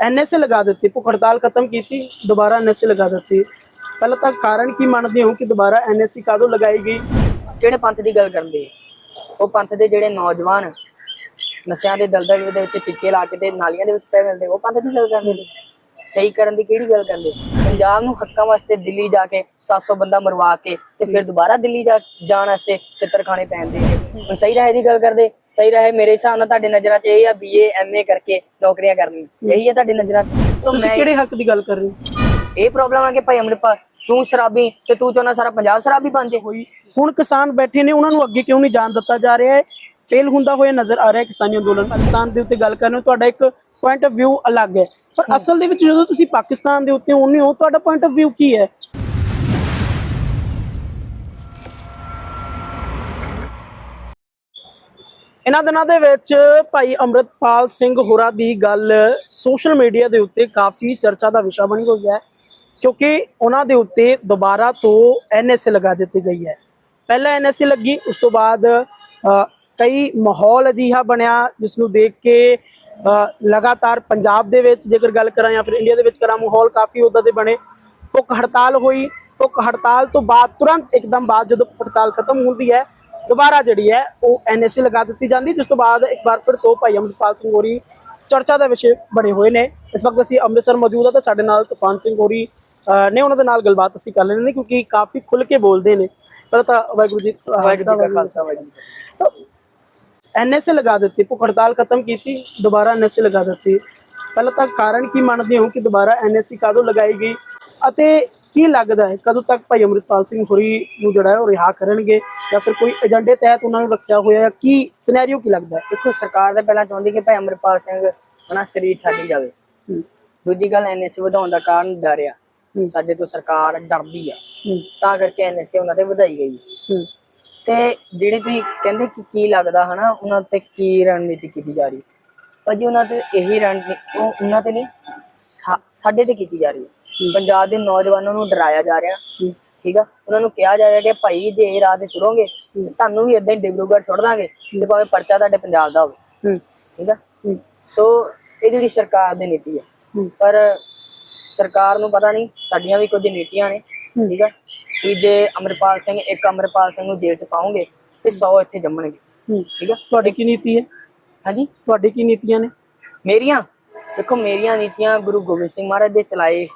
NSA ਲਗਾ ਦਿੱਤੀ, ਭੁੱਖ ਹੜਤਾਲ ਖਤਮ ਕੀਤੀ, ਦੁਬਾਰਾ ਐਨਐਸਏ ਲਗਾ ਦਿੱਤੀ। ਪਹਿਲਾਂ ਤਾਂ ਕਾਰਨ ਕੀ ਮੰਨਦੇ ਹੋ ਕਿ ਦੁਬਾਰਾ ਐਨਐਸਏ ਕਾਦੋਂ ਲਗਾਈ ਗਈ? ਕਿਹੜੇ ਪੰਥ ਦੀ ਗੱਲ ਕਰਦੇ ਉਹ ਪੰਥ ਦੇ ਜਿਹੜੇ ਨੌਜਵਾਨ ਨਸ਼ਿਆਂ ਦੇ ਦਲਦਲ ਦੇ ਵਿੱਚ ਟਿੱਕੇ ਲਾ ਕੇ ਤੇ ਨਾਲੀਆਂ ਦੇ ਵਿੱਚ ਪੈ ਮਿਲਦੇ ਉਹ ਪੰਥ ਦੀ ਗੱਲ ਕਰਦੇ ਨੇ ਸਹੀ ਕਰਨ ਦੀ ਕਿਹੜੀ ਗੱਲ ਕਰਦੇ ਪੰਜਾਬ ਨੂੰ ਹੱਕਾਂ ਵਾਸਤੇ ਦਿੱਲੀ ਜਾ ਕੇ 700 ਬੰਦਾ ਮਰਵਾ ਕੇ ਤੇ ਫਿਰ ਦੁਬਾਰਾ ਦਿੱਲੀ ਜਾ ਜਾਣ ਵਾਸਤੇ ਚਿੱਤਰਖਾਨੇ ਪੈਂਦੇ ਹੁਣ ਸਹੀ ਰਹੇ ਦੀ ਗੱਲ ਕਰਦੇ ਸਹੀ ਰਹੇ ਮੇਰੇ ਹਿਸਾਬ ਨਾਲ ਤੁਹਾਡੇ ਨਜ਼ਰਾਂ 'ਚ ਇਹ ਆ ਬੀਏ ਐਮਏ ਕਰਕੇ ਨੌਕਰੀਆਂ ਕਰਨੀਆਂ ਇਹੀ ਹੈ ਤੁਹਾਡੀ ਨਜ਼ਰਾਂ 'ਚ। ਸੋ ਮੈਂ ਕਿਹੜੇ ਹੱਕ ਦੀ ਗੱਲ ਕਰ ਰਹੇ ਹੋ? ਇਹ ਪ੍ਰੋਬਲਮ ਆ ਕਿ ਭਾਈ ਅੰਮ੍ਰਿਤਪਾਲ ਤੂੰ ਸ਼ਰਾਬੀ ਤੇ ਤੂੰ ਚਾਹੁੰਦਾ ਸਾਰਾ ਪੰਜਾਬ ਸ਼ਰਾਬੀ ਬਣ ਜੇ ਹੋਈ ਹੁਣ ਕਿਸਾਨ ਬੈਠੇ ਨੇ ਉਹਨਾਂ ਨੂੰ ਅੱਗੇ ਕਿਉਂ ਨਹੀਂ ਜਾਣ ਦਿੱਤਾ ਜਾ ਰਿਹਾ ਹੈ? ਫੇਲ ਹੁੰਦਾ ਹੋਇਆ ਨਜ਼ਰ ਆ ਰਿਹਾ ਕਿਸਾਨੀ ਅੰਦੋਲਨ। ਪਾਕਿਸਤਾਨ ਦੇ ਉੱਤੇ ਗੱਲ ਕਰ ਰਹੇ ਹੋ ਤੁਹਾਡਾ ਇੱਕ ਪੁਆਇੰਟ ਆਫ View ਅਲੱਗ ਹੈ। ਪਰ ਅਸਲ ਦੇ ਵਿੱਚ ਜਦੋਂ ਤੁਸੀਂ ਪਾਕਿਸਤਾਨ ਦੇ ਉੱਤੇ ਆਉਂਦੇ ਹੋ ਤੁਹਾਡਾ ਪੁਆਇੰਟ ਆਫ View ਕੀ ਹੈ? ਇਹਨਾਂ ਦਿਨਾਂ ਦੇ ਵਿੱਚ ਭਾਈ ਅੰਮ੍ਰਿਤਪਾਲ ਸਿੰਘ ਹੋਰਾਂ ਦੀ ਗੱਲ ਸੋਸ਼ਲ ਮੀਡੀਆ ਦੇ ਉੱਤੇ ਕਾਫੀ ਚਰਚਾ ਦਾ ਵਿਸ਼ਾ ਬਣੀ ਹੋਈ ਹੈ ਕਿਉਂਕਿ ਉਹਨਾਂ ਦੇ ਉੱਤੇ ਦੁਬਾਰਾ ਤੋਂ ਐਨਐਸਏ ਲਗਾ ਦਿੱਤੀ ਗਈ ਹੈ। ਪਹਿਲਾਂ ਐਨਐਸਏ ਲੱਗੀ ਉਸ ਤੋਂ ਬਾਅਦ ਕਈ ਮਾਹੌਲ ਅਜੀਹਾ ਬਣਿਆ ਜਿਸ ਨੂੰ ਦੇਖ ਕੇ ਲਗਾਤਾਰ ਪੰਜਾਬ ਦੇ ਵਿੱਚ ਜੇਕਰ ਗੱਲ ਕਰਾਂ ਜਾਂ ਫਿਰ ਇੰਡੀਆ ਦੇ ਵਿੱਚ ਕਰਾਂ ਮਾਹੌਲ ਕਾਫੀ ਉਦਾਂ ਦੇ ਬਣੇ। ਭੁੱਖ ਹੜਤਾਲ ਹੋਈ ਭੁੱਖ ਹੜਤਾਲ ਤੋਂ ਬਾਅਦ ਤੁਰੰਤ ਇੱਕਦਮ ਬਾਅਦ ਜਦੋਂ ਹੜਤਾਲ ਖਤਮ ਹੁੰਦੀ ਹੈ ਦੁਬਾਰਾ ਜਿਹੜੀ ਹੈ ਉਹ ਐਨਐਸਏ ਲਗਾ ਦਿੱਤੀ ਜਾਂਦੀ ਜਿਸ ਤੋਂ ਬਾਅਦ ਇੱਕ ਵਾਰ ਫਿਰ ਤੋਂ ਭਾਈ ਅਮਰਪਾਲ ਸਿੰਘ ਹੋਰੀ ਚਰਚਾ ਦਾ ਵਿਸ਼ੇ ਬਣੇ ਹੋਏ ਨੇ। ਇਸ ਵਕਤ ਅਸੀਂ ਅੰਮ੍ਰਿਤਸਰ ਮੌਜੂਦ ਹਾਂ ਤਾਂ ਸਾਡੇ ਨਾਲ ਤੂਫਾਨ ਸਿੰਘ ਹੋਰੀ ਨੇ ਉਹਨਾਂ ਦੇ ਨਾਲ ਗੱਲਬਾਤ ਅਸੀਂ ਕਰ ਲੈਣੀ ਨੇ ਕਿਉਂਕਿ ਕਾਫੀ ਖੁੱਲ ਕੇ ਬੋਲਦੇ ਨੇ। ਪਰ ਤਾਂ ਵਾਹਿਗੁਰੂ ਜੀ ਵਾਹਿਗੁਰੂ ਜੀ ਕਾ ਖਾਲਸਾ ਵਾਹਿਗੁਰੂ। ਐਨਐਸਏ ਲਗਾ ਦਿੱਤੀ ਭੁੱਖ ਹੜਤਾਲ ਖਤਮ ਕੀਤੀ ਦੁਬਾਰਾ ਐਨਐਸਏ ਲਗਾ ਦਿੱਤੀ। ਪਹਿਲਾਂ ਤਾਂ ਕਾਰਨ ਕੀ ਮੰਨਦੇ ਹੋ ਕਿ ਦੁਬਾਰਾ ਐਨਐਸਏ ਕਦੋਂ ਲਗਾਈ ਗਈ? ਅਤੇ ਕੀ ਲੱਗਦਾ ਹੈ ਕਦੋਂ ਤੱਕ ਭਾਈ ਅਮਰਿਤਪਾਲ ਸਿੰਘ ਹੋਰੀ ਨੂੰ ਜਿਹੜਾ ਹੈ ਉਹ ਰਿਹਾ ਕਰਨਗੇ? ਜਾਂ ਫਿਰ ਕੋਈ ਏਜੰਡੇ ਤਹਿਤ ਉਹਨਾਂ ਨੂੰ ਰੱਖਿਆ ਹੋਇਆ ਹੈ? ਕੀ ਸਿਨੈਰੀਓ ਕੀ ਲੱਗਦਾ ਹੈ? ਦੇਖੋ ਸਰਕਾਰ ਤਾਂ ਪਹਿਲਾਂ ਚਾਹੁੰਦੀ ਕਿ ਭਾਈ ਅਮਰਪਾਲ ਸਿੰਘ ਹਨਾ ਸਰੀਰ ਛੱਡ ਜਾਵੇ। ਦੂਜੀ ਗੱਲ ਐਨਐਸਏ ਵਧਾਉਣ ਦਾ ਕਾਰਨ ਡਰ ਆ। ਸਾਡੇ ਤੋਂ ਸਰਕਾਰ ਡਰਦੀ ਆ। ਤਾਂ ਕਰਕੇ ਐਨਐਸਏ ਉਹਨਾਂ ਤੇ ਵਧਾਈ ਗਈ। ਤੇ ਜਿਹੜੇ ਤੁਸੀਂ ਕਹਿੰਦੇ ਕਿ ਕੀ ਲੱਗਦਾ ਹਨਾ ਉਹਨਾਂ ਤੇ ਕੀ ਰਣਨੀਤੀ ਕੀਤੀ ਜਾ ਰਹੀ? ਭਾਜੀ ਉਹਨਾਂ ਤੇ ਇਹੀ ਰਣਨੀਤੀ ਉਹ ਉਹਨਾਂ ਤੇ ਨਹੀਂ ਸਾਡੇ ਤੇ ਕੀਤੀ ਜਾ ਰਹੀ ਹੈ। ਪੰਜਾਬ ਦੇ ਨੌਜਵਾਨਾਂ ਨੂੰ ਡਰਾਇਆ ਜਾ ਰਿਹਾ। ਹੂੰ, ਠੀਕ ਆ? ਉਹਨਾਂ ਨੂੰ ਕਿਹਾ ਜਾ ਰਿਹਾ ਕਿ ਭਾਈ ਜੇ ਇਹ ਰਾਹ ਤੇ ਤੁਰੋਗੇ ਤੁਹਾਨੂੰ ਵੀ ਇਦਾਂ ਹੀ ਡਿਬਰੂਗੜ੍ਹ ਛੱਡ ਦਾਂਗੇ ਤੇ ਭਾਵੇਂ ਪਰਚਾ ਤੁਹਾਡੇ ਪੰਜਾਬ ਦਾ ਹੋਵੇ। ਹੂੰ, ਠੀਕ ਆ? ਹੂੰ, ਸੋ ਇਹ ਜਿਹੜੀ ਸਰਕਾਰ ਦੀ ਨੀਤੀ ਹੈ। ਹੂੰ, ਪਰ ਸਰਕਾਰ ਨੂੰ ਪਤਾ ਨਹੀਂ ਸਾਡੀਆਂ ਵੀ ਕੁਝ ਨੀਤੀਆਂ ਨੇ। ਠੀਕ ਆ? ਜੇ ਅਮਰਪਾਲ ਸਿੰਘ ਇੱਕ ਅਮਰਪਾਲ ਸਿੰਘ ਨੂੰ ਜੇਲ੍ਹ ਚ ਪਾਉਂਗੇ ਤੇ 100 ਇੱਥੇ ਜੰਮਣਗੇ। ਹੂੰ। ਠੀਕ ਆ? ਤੁਹਾਡੀ ਕੀ ਨੀਤੀ ਹੈ? ਹਾਂਜੀ। ਤੁਹਾਡੀ ਕੀ ਨੀਤੀਆਂ ਨੇ? ਮੇਰੀਆਂ? ਦੇਖੋ ਮੇਰੀਆਂ ਨੀਤੀਆਂ ਗੁਰੂ ਗੋਬਿੰਦ ਸਿੰਘ ਮਹਾਰਾਜ ਦੇ ਚਲਾਏ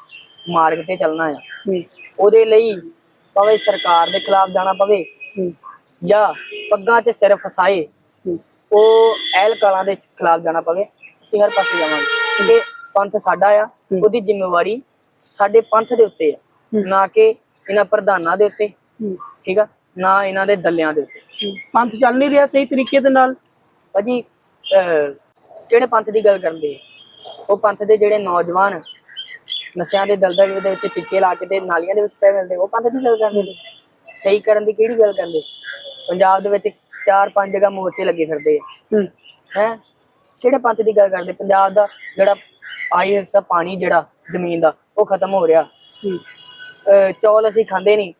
ਮਾਰਗ ਤੇ ਚੱਲਣਾ ਆ। ਉਹਦੇ ਲਈ ਭਾਵੇਂ ਸਰਕਾਰ ਦੇ ਖਿਲਾਫ ਜਾਣਾ ਪਵੇ ਜਾਂ ਪੱਗਾਂ 'ਚ ਸਿਰ ਫਸਾਏ ਉਹ ਐਲ ਕਾਲਾਂ ਦੇ ਖਿਲਾਫ ਜਾਣਾ ਪਵੇ ਅਸੀਂ ਹਰ ਪਾਸੇ ਜਾਵਾਂਗੇ। ਕਿ ਪੰਥ ਸਾਡਾ ਆ ਉਹਦੀ ਜ਼ਿੰਮੇਵਾਰੀ ਸਾਡੇ ਪੰਥ ਦੇ ਉੱਤੇ ਆ। ਨਾ ਕਿ ਇਹਨਾਂ ਪ੍ਰਧਾਨਾਂ ਦੇ ਉੱਤੇ ਠੀਕ ਆ? ਨਾ ਇਹਨਾਂ ਦੇ ਦੱਲਿਆਂ ਦੇ ਉੱਤੇ। ਪੰਥ ਚੱਲ ਨਹੀਂ ਰਿਹਾ ਸਹੀ ਤਰੀਕੇ ਦੇ ਨਾਲ? ਭਾਜੀ ਕਿਹੜੇ ਪੰਥ ਦੀ ਗੱਲ ਕਰਦੇ? ਉਹ ਪੰਥ ਦੇ ਜਿਹੜੇ ਨੌਜਵਾਨ ਨਸ਼ਿਆਂ ਦੇ ਦਲਦਲ ਦੇ ਵਿੱਚ ਟਿੱਕੇ ਲਾ ਕੇ ਤੇ ਨਾਲੀਆਂ ਦੇ ਵਿੱਚ ਪੈ ਮਿਲਦੇ ਉਹ ਪੰਥ ਦੀ ਗੱਲ ਕਰਦੇ ਨੇ ਸਹੀ ਕਰਨ ਦੀ ਕਿਹੜੀ ਗੱਲ ਕਰਦੇ ਪੰਜਾਬ ਦੇ ਵਿੱਚ ਚਾਰ ਪੰਜ ਜਗ੍ਹਾ ਮੋਰਚੇ ਲੱਗੇ ਫਿਰਦੇ ਆ। ਹੂੰ, ਕਿਹੜੇ ਪੰਥ ਦੀ ਗੱਲ ਕਰਦੇ ਪੰਜਾਬ ਦਾ ਜਿਹੜਾ ਆਈਐਸ ਪਾਣੀ ਜਿਹੜਾ ਜ਼ਮੀਨ ਦਾ ਉਹ ਖਤਮ ਹੋ ਰਿਹਾ। ਚੌਲ ਅਸੀਂ ਖਾਂਦੇ ਨਹੀਂ।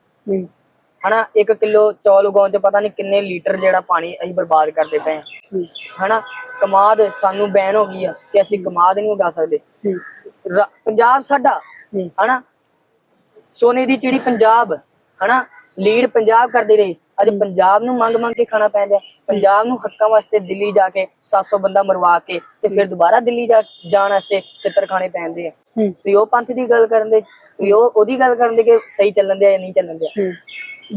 ਹਨਾ 1 ਕਿਲੋ ਚੌਲ ਉਗਾਉਣ ਚ ਪਤਾ ਨਹੀਂ ਕਿੰਨੇ ਲੀਟਰ ਜਿਹੜਾ ਪਾਣੀ ਅਸੀਂ ਬਰਬਾਦ ਕਰਦੇ ਪਏ ਹਾਂ। ਹਨਾ ਕਮਾਦ ਸਾਨੂੰ ਬੈਨ ਹੋ ਗਈ ਆ ਕਿ ਅਸੀਂ ਕਮਾਦ ਨਹੀਂ ਉਗਾ ਸਕਦੇ। ਪੰਜਾਬ ਸਾਡਾ ਹਨਾ ਸੋਨੇ ਦੀ ਚਿੜੀ ਪੰਜਾਬ ਹਨਾ ਲੀਡ ਪੰਜਾਬ ਕਰਦੇ ਰਹੇ। ਅੱਜ ਪੰਜਾਬ ਨੂੰ ਮੰਗ ਮੰਗ ਕੇ ਖਾਣਾ ਪੈਂਦਾ ਪੰਜਾਬ ਨੂੰ ਹੱਕਾਂ ਵਾਸਤੇ ਦਿੱਲੀ ਜਾ ਕੇ 700 ਬੰਦਾ ਮਰਵਾ ਕੇ ਤੇ ਫਿਰ ਦੁਬਾਰਾ ਦਿੱਲੀ ਜਾਣ ਵਾਸਤੇ ਚਿੱਤਰਖਾਨੇ ਪੈਂਦੇ ਆ। ਵੀ ਉਹ ਪੰਥ ਦੀ ਗੱਲ ਕਰਨ ਦੇ। ਵੀ ਉਹ ਉਹਦੀ ਗੱਲ ਕਰਨ ਦੇ ਕਿ ਸਹੀ ਚੱਲਣ ਦੇ ਜਾਂ ਨਹੀਂ ਚੱਲਣ ਦੇ।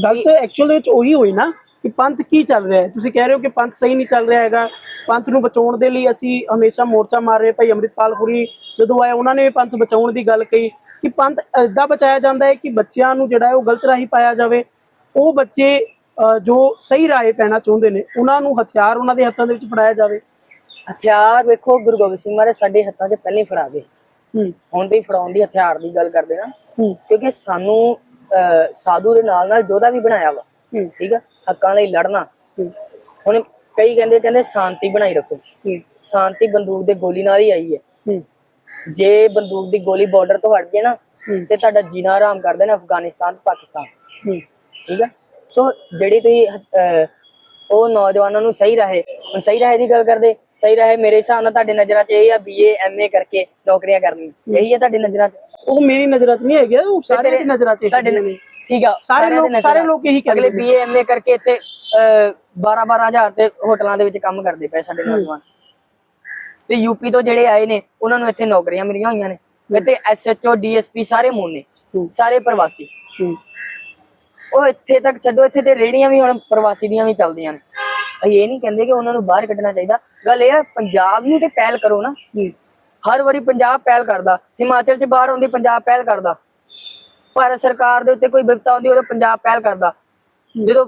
ਗੱਲ ਤਾਂ ਐਕਚੁਅਲ ਦੇ ਵਿੱਚ ਉਹੀ ਹੋਈ ਨਾ ਕਿ ਪੰਥ ਕੀ ਚੱਲ ਰਿਹਾ ਹੈ। ਤੁਸੀਂ ਕਹਿ ਰਹੇ ਹੋ ਕਿ ਪੰਥ ਸਹੀ ਨਹੀਂ ਚੱਲ ਰਿਹਾ ਹੈਗਾ। ਪੰਥ ਨੂੰ ਬਚਾਉਣ ਦੇ ਲਈ ਅਸੀਂ ਹਮੇਸ਼ਾ ਮੋਰਚਾ ਮਾਰ ਰਹੇ ਭਾਈ ਅੰਮ੍ਰਿਤਪਾਲ ਹੁਰੀ ਜਦੋਂ ਆਏ ਉਹਨਾਂ ਨੇ ਵੀ ਪੰਥ ਬਚਾਉਣ ਦੀ ਗੱਲ ਕਹੀ ਕਿ ਪੰਥ ਏਦਾਂ ਬਚਾਇਆ ਜਾਂਦਾ ਹੈ ਕਿ ਬੱਚਿਆਂ ਨੂੰ ਜਿਹੜਾ ਹੈ ਉਹ ਗਲਤ ਰਾਹੀਂ ਪਾਇਆ ਜਾਵੇ। ਉਹ ਬੱਚੇ ਜੋ ਸਹੀ ਰਾਹੇ ਪੈਣਾ ਚਾਹੁੰਦੇ ਨੇ ਉਹਨਾਂ ਨੂੰ ਹਥਿਆਰ ਉਹਨਾਂ ਦੇ ਹੱਥਾਂ ਦੇ ਵਿੱਚ ਫੜਾਇਆ ਜਾਵੇ। ਹਥਿਆਰ ਵੇਖੋ ਗੁਰੂ ਗੋਬਿੰਦ ਸਿੰਘ ਮਹਾਰਾਜ ਸਾਡੇ ਹੱਥਾਂ 'ਚ ਪਹਿਲਾਂ ਫੜਾ ਗਏ। ਹੂੰ ਹੁਣ ਤੇ ਫੜਾਉਣ ਦੀ ਹਥਿਆਰ ਦੀ ਗੱਲ ਕਰਦੇ ਨਾ ਕਿਉਂਕਿ ਸਾਨੂੰ ਸਾਧੂ ਦੇ ਨਾਲ ਨਾਲ ਯੋਧਾ ਵੀ ਬਣਾਇਆ ਵਾ। ਠੀਕ ਆ? ਹੱਕਾਂ ਲਈ ਲੜਨਾ। ਹੁਣ ਕਈ ਕਹਿੰਦੇ ਕਹਿੰਦੇ ਸ਼ਾਂਤੀ ਬਣਾਈ ਰੱਖੋ। ਸ਼ਾਂਤੀ ਬੰਦੂਕ ਦੇ ਗੋਲੀ ਨਾਲ ਹੀ ਆਈ ਹੈ। ਜੇ ਬੰਦੂਕ ਦੀ ਗੋਲੀ ਬਾਰਡਰ ਤੋਂ ਹਟ ਜੇ ਨਾ ਤੇ ਤੁਹਾਡਾ ਜੀਣਾ ਆਰਾਮ ਕਰ ਦੇਣਾ ਅਫਗਾਨਿਸਤਾਨ ਤੇ ਪਾਕਿਸਤਾਨ। ਠੀਕ ਆ? ਸੋ ਜਿਹੜੀ ਤੁਸੀਂ ਉਹ ਨੌਜਵਾਨਾਂ ਨੂੰ ਸਹੀ ਰਾਹੇ ਹੁਣ ਸਹੀ ਰਾਹੇ ਦੀ ਗੱਲ ਕਰਦੇ ਸਹੀ ਰਹੇ ਮੇਰੇ ਹਿਸਾਬ ਨਾਲ ਤੁਹਾਡੀ ਨਜ਼ਰਾਂ 'ਚ ਇਹ ਆ ਬੀਏ ਐਮਏ ਕਰਕੇ ਨੌਕਰੀਆਂ ਕਰਨੀਆਂ ਇਹੀ ਆ ਤੁਹਾਡੀ ਨਜ਼ਰਾਂ 'ਚ? ਉਹ ਮੇਰੀ ਨਜ਼ਰਾਂ 'ਚ ਨਹੀਂ ਹੈਗੇ ਉਹ ਸਾਰਿਆਂ ਦੀ ਨਜ਼ਰਾਂ 'ਚ ਤੁਹਾਡੇ ਨੇ ਠੀਕ ਆ ਸਾਰੇ ਲੋਕ ਸਾਰੇ। ਲੋਕ ਇਹੀ ਕਹਿੰਦੇ ਅਗਲੇ ਬੀਏ ਐਮਏ ਕਰਕੇ ਇੱਥੇ 12 12000 ਤੇ ਹੋਟਲਾਂ ਦੇ ਵਿੱਚ ਕੰਮ ਕਰਦੇ ਪਏ ਸਾਡੇ ਨੌਜਵਾਨ। ਤੇ ਯੂਪੀ ਤੋਂ ਜਿਹੜੇ ਆਏ ਨੇ ਉਹਨਾਂ ਨੂੰ ਇੱਥੇ ਨੌਕਰੀਆਂ ਮਿਲੀਆਂ ਹੋਈਆਂ ਨੇ। ਇੱਥੇ ਐਸਐਚਓ ਡੀਐਸਪੀ ਸਾਰੇ ਮੂਨ। ਸਾਰੇ ਪ੍ਰਵਾਸੀ। ਉਹ ਇੱਥੇ ਤੱਕ ਛੱਡੋ ਇੱਥੇ ਤੇ ਰੇੜੀਆਂ ਵੀ ਹੁਣ ਪ੍ਰਵਾਸੀ ਦੀਆਂ ਵੀ ਚੱਲਦੀਆਂ ਨੇ। ਅਸੀਂ ਇਹ ਨਹੀਂ ਕਹਿੰਦੇ ਕਿ ਉਹਨਾਂ ਨੂੰ ਬਾਹਰ ਕੱਢਣਾ ਚਾਹੀਦਾ। ਗੱਲ ਇਹ ਹੈ ਪੰਜਾਬ ਨੂੰ ਤੇ ਪਹਿਲ ਕਰੋ ਨਾ। ਹਰ ਵਾਰੀ ਪੰਜਾਬ ਪਹਿਲ ਕਰਦਾ। ਹਿਮਾਚਲ 'ਚ ਬਾਹਰ ਆਉਂਦੀ ਪੰਜਾਬ ਪਹਿਲ ਕਰਦਾ। ਭਾਰਤ ਸਰਕਾਰ ਦੇ ਉੱਤੇ ਕੋਈ ਵਿਪਤਾ ਆਉਂਦੀ ਉਦੋਂ ਪੰਜਾਬ ਪਹਿਲ ਕਰਦਾ। ਜਦੋਂ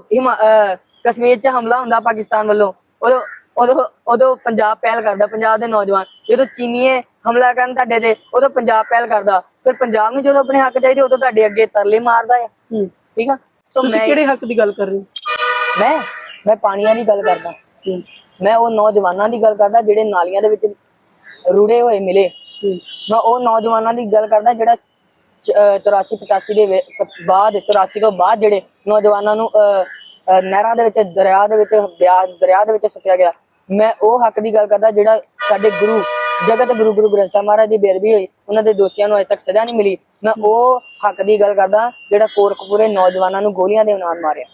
ਕਸ਼ਮੀਰ 'ਚ ਹਮਲਾ ਹੁੰਦਾ ਪਾਕਿਸਤਾਨ ਵੱਲੋਂ ਉਦੋਂ ਉਦੋਂ ਉਦੋਂ ਪੰਜਾਬ ਪਹਿਲ ਕਰਦਾ ਪੰਜਾਬ ਦੇ ਨੌਜਵਾਨ। ਜਦੋਂ ਚੀਨੀਏ ਹਮਲਾ ਕਰਨ ਤੁਹਾਡੇ ਤੇ ਉਦੋਂ ਪੰਜਾਬ ਪਹਿਲ ਕਰਦਾ। ਫਿਰ ਪੰਜਾਬ ਨੂੰ ਜਦੋਂ ਆਪਣੇ ਹੱਕ ਚਾਹੀਦੇ ਉਦੋਂ ਤੁਹਾਡੇ ਅੱਗੇ ਤਰਲੇ ਮਾਰਦਾ ਹੈ। ਠੀਕ ਆ? ਸੋ ਮੈਂ ਕਿਹੜੇ ਹੱਕ ਦੀ ਗੱਲ ਕਰ ਰਹੇ ਹੋ? ਮੈਂ? ਮੈਂ ਪਾਣੀਆਂ ਦੀ ਗੱਲ ਕਰਦਾ। ਮੈਂ ਉਹ ਨੌਜਵਾਨਾਂ ਦੀ ਗੱਲ ਕਰਦਾ ਜਿਹੜੇ ਨਾਲੀਆਂ ਦੇ ਵਿੱਚ ਰੁੜੇ ਹੋਏ ਮਿਲੇ। ਮੈਂ ਉਹ ਨੌਜਵਾਨਾਂ ਦੀ ਗੱਲ ਕਰਦਾ ਜਿਹੜਾ 84 85 ਦੇ ਬਾਅਦ 84 ਤੋਂ ਬਾਅਦ ਜਿਹੜੇ ਨੌਜਵਾਨਾਂ ਨੂੰ ਨਹਿਰਾਂ ਦੇ ਵਿੱਚ, ਦਰਿਆ ਦੇ ਵਿੱਚ ਬਿਆਸ ਦਰਿਆ ਦੇ ਵਿੱਚ ਸੁੱਟਿਆ ਗਿਆ। ਮੈਂ ਉਹ ਹੱਕ ਦੀ ਗੱਲ ਕਰਦਾ ਜਿਹੜਾ ਸਾਡੇ ਗੁਰੂ, ਜਗਤ ਗੁਰੂ ਗੁਰੂ ਗ੍ਰੰਥ ਸਾਹਿਬ ਮਹਾਰਾਜ ਦੀ ਬੇਅਦਬੀ ਹੋਈ, ਉਹਨਾਂ ਦੇ ਦੋਸ਼ੀਆਂ ਨੂੰ ਅਜੇ ਤੱਕ ਸਜ਼ਾ ਨਹੀਂ ਮਿਲੀ। ਮੈਂ ਉਹ ਹੱਕ ਦੀ ਗੱਲ ਕਰਦਾ ਜਿਹੜਾ ਕੋਰਕਪੂਰੇ ਨੌਜਵਾਨਾਂ ਨੂੰ ਗੋਲੀਆਂ ਦੇ ਨਾਲ ਮਾਰਿਆ।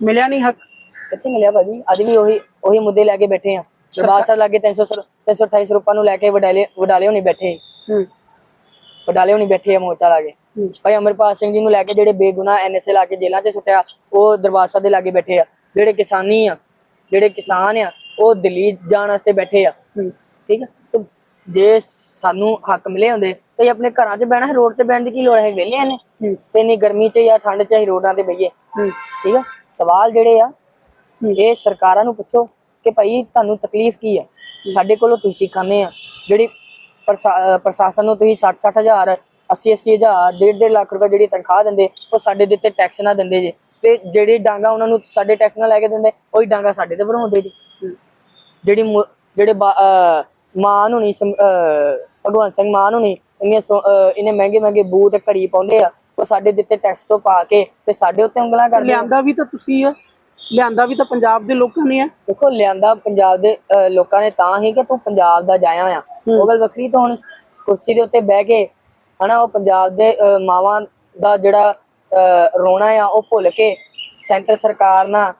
ਮਿਲਿਆ ਨਹੀਂ ਹੱਕ। ਕਿੱਥੇ ਮਿਲਿਆ ਭਾਜੀ? ਅੱਜ ਵੀ ਉਹੀ ਉਹੀ ਮੁੱਦੇ ਲੈ ਕੇ ਬੈਠੇ ਆ। ਦਰਬਾਰ ਸਾਹਿਬ ਲਾਗੇ 300 328 ਰੁਪਏ ਨੂੰ ਲੈ ਕੇ ਵਡਾਲੇ ਵਡਾਲੇ ਹੋਣੀ ਬੈਠੇ। ਹੂੰ। ਵਡਾਲੇ ਹੋਣੀ ਬੈਠੇ ਆ ਮੋਰਚਾ ਲਾ ਕੇ ਹੂੰ। ਭਾਈ ਅਮਰਪਾਲ ਸਿੰਘ ਜੀ ਨੂੰ ਲੈ ਕੇ ਜਿਹੜੇ ਬੇਗੁਨਾਹ ਐਨਐਸਏ ਲਾ ਕੇ ਜੇਲ੍ਹਾਂ 'ਚ ਸੁੱਟਿਆ ਉਹ ਦਰਬਾਰ ਸਾਹਿਬ ਦੇ ਲਾਗੇ ਬੈਠੇ ਆ। ਜਿਹੜੇ ਕਿਸਾਨੀ ਆ ਜਿਹੜੇ ਕਿਸਾਨ ਆ ਉਹ ਦਿੱਲੀ ਜਾਣ ਵਾਸਤੇ ਬੈਠੇ ਆ। ਹੂੰ। ਠੀਕ ਆ? ਜੇ ਸਾਨੂੰ ਹੱਕ ਮਿਲੇ ਹੁੰਦੇ ਤੇ ਆਪਣੇ ਘਰਾਂ 'ਚ ਬਹਿਣਾ ਹੈ ਰੋਡ ਤੇ ਬਹਿਣ ਦੀ ਕੀ ਲੋੜ ਹੈ? ਵਿਹਲੇ ਨੇ ਹੂੰ। ਤੇ ਇੰਨੀ ਗਰਮੀ 'ਚ ਜਾਂ ਠੰਡ 'ਚ ਅਸੀਂ ਰੋਡਾਂ ਤੇ ਬਈਏ ਹੂੰ। ਠੀਕ ਆ? ਸਵਾਲ ਜਿਹੜੇ ਆ, ਇਹ ਸਰਕਾਰਾਂ ਨੂੰ ਪੁੱਛੋ ਕਿ ਭਾਈ ਤੁਹਾਨੂੰ ਤਕਲੀਫ ਕੀ ਆ? ਸਾਡੇ ਕੋਲੋਂ ਤੁਸੀਂ ਖਾਂਦੇ ਆ। ਜਿਹੜੀ ਪ੍ਰਸ਼ਾ- ਪ੍ਰਸ਼ਾਸਨ ਨੂੰ ਤੁਸੀਂ 60 60 ਹਜ਼ਾਰ 80 80 ਹਜ਼ਾਰ 1.5 ਲੱਖ ਰੁਪਏ ਜਿਹੜੀ ਤਨਖਾਹ ਦਿੰਦੇ, ਉਹ ਸਾਡੇ ਦਿੱਤੇ ਟੈਕਸ ਨਾ ਦਿੰਦੇ ਜੇ। ਤੇ ਜਿਹੜੀ ਡਾਂਗਾ ਉਹਨਾਂ ਨੂੰ ਸਾਡੇ ਟੈਕਸ ਨਾਲ ਲੈ ਕੇ ਦਿੰਦੇ, ਉਹੀ ਡਾਂਗਾ ਸਾਡੇ ਤੇ ਭਰਾਉਂਦੇ ਜੀ। ਜਿਹੜੀ ਮੁ- ਜਿਹੜੇ ਬਾ- ਅਹ ਭਗਵੰਤ ਸਿੰਘ ਮਾਨ ਨੂੰ ਇੰਨੇ ਸੋ- ਇੰਨੇ ਮਹਿੰਗੇ ਮਹਿੰਗੇ ਬੂਟ ਘੜੀ ਪਾਉਂਦੇ ਆ ਉਹ ਸਾਡੇ ਦਿੱਤੇ ਟੈਕਸ ਤੋਂ ਪਾ ਕੇ ਤੇ ਸਾਡੇ ਉੱਤੇ ਉਂਗਲਾਂ ਕਰਦੇ ਆ। ਲਿਆਂਦਾ ਵੀ ਤਾਂ ਤੁਸੀਂ ਆ। ਲਿਆਂਦਾ ਵੀ ਤਾਂ ਪੰਜਾਬ ਦੇ ਲੋਕਾਂ ਨੇ ਆ। ਦੇਖੋ ਲਿਆਂਦਾ ਪੰਜਾਬ ਦੇ ਅਹ, ਲੋਕਾਂ ਨੇ ਤਾਂ ਹੀ ਕਿ ਤੂੰ ਪੰਜਾਬ ਦਾ ਜਾਇਆ ਆ ਉਹ ਗੱਲ ਵੱਖਰੀ ਤੋਂ ਹੁਣ ਕੁਰਸੀ ਦੇ ਉੱਤੇ ਬਹਿ ਕੇ ਹਨਾ ਉਹ ਪੰਜਾਬ ਦੇ ਅਹ, ਮਾਵਾਂ ਦਾ ਜਿਹੜਾ ਅਹ, ਰੋਣਾ ਆ ਉਹ ਭੁੱਲ ਕੇ ਸੈਂਟਰ ਸਰਕਾਰ ਨਾਲ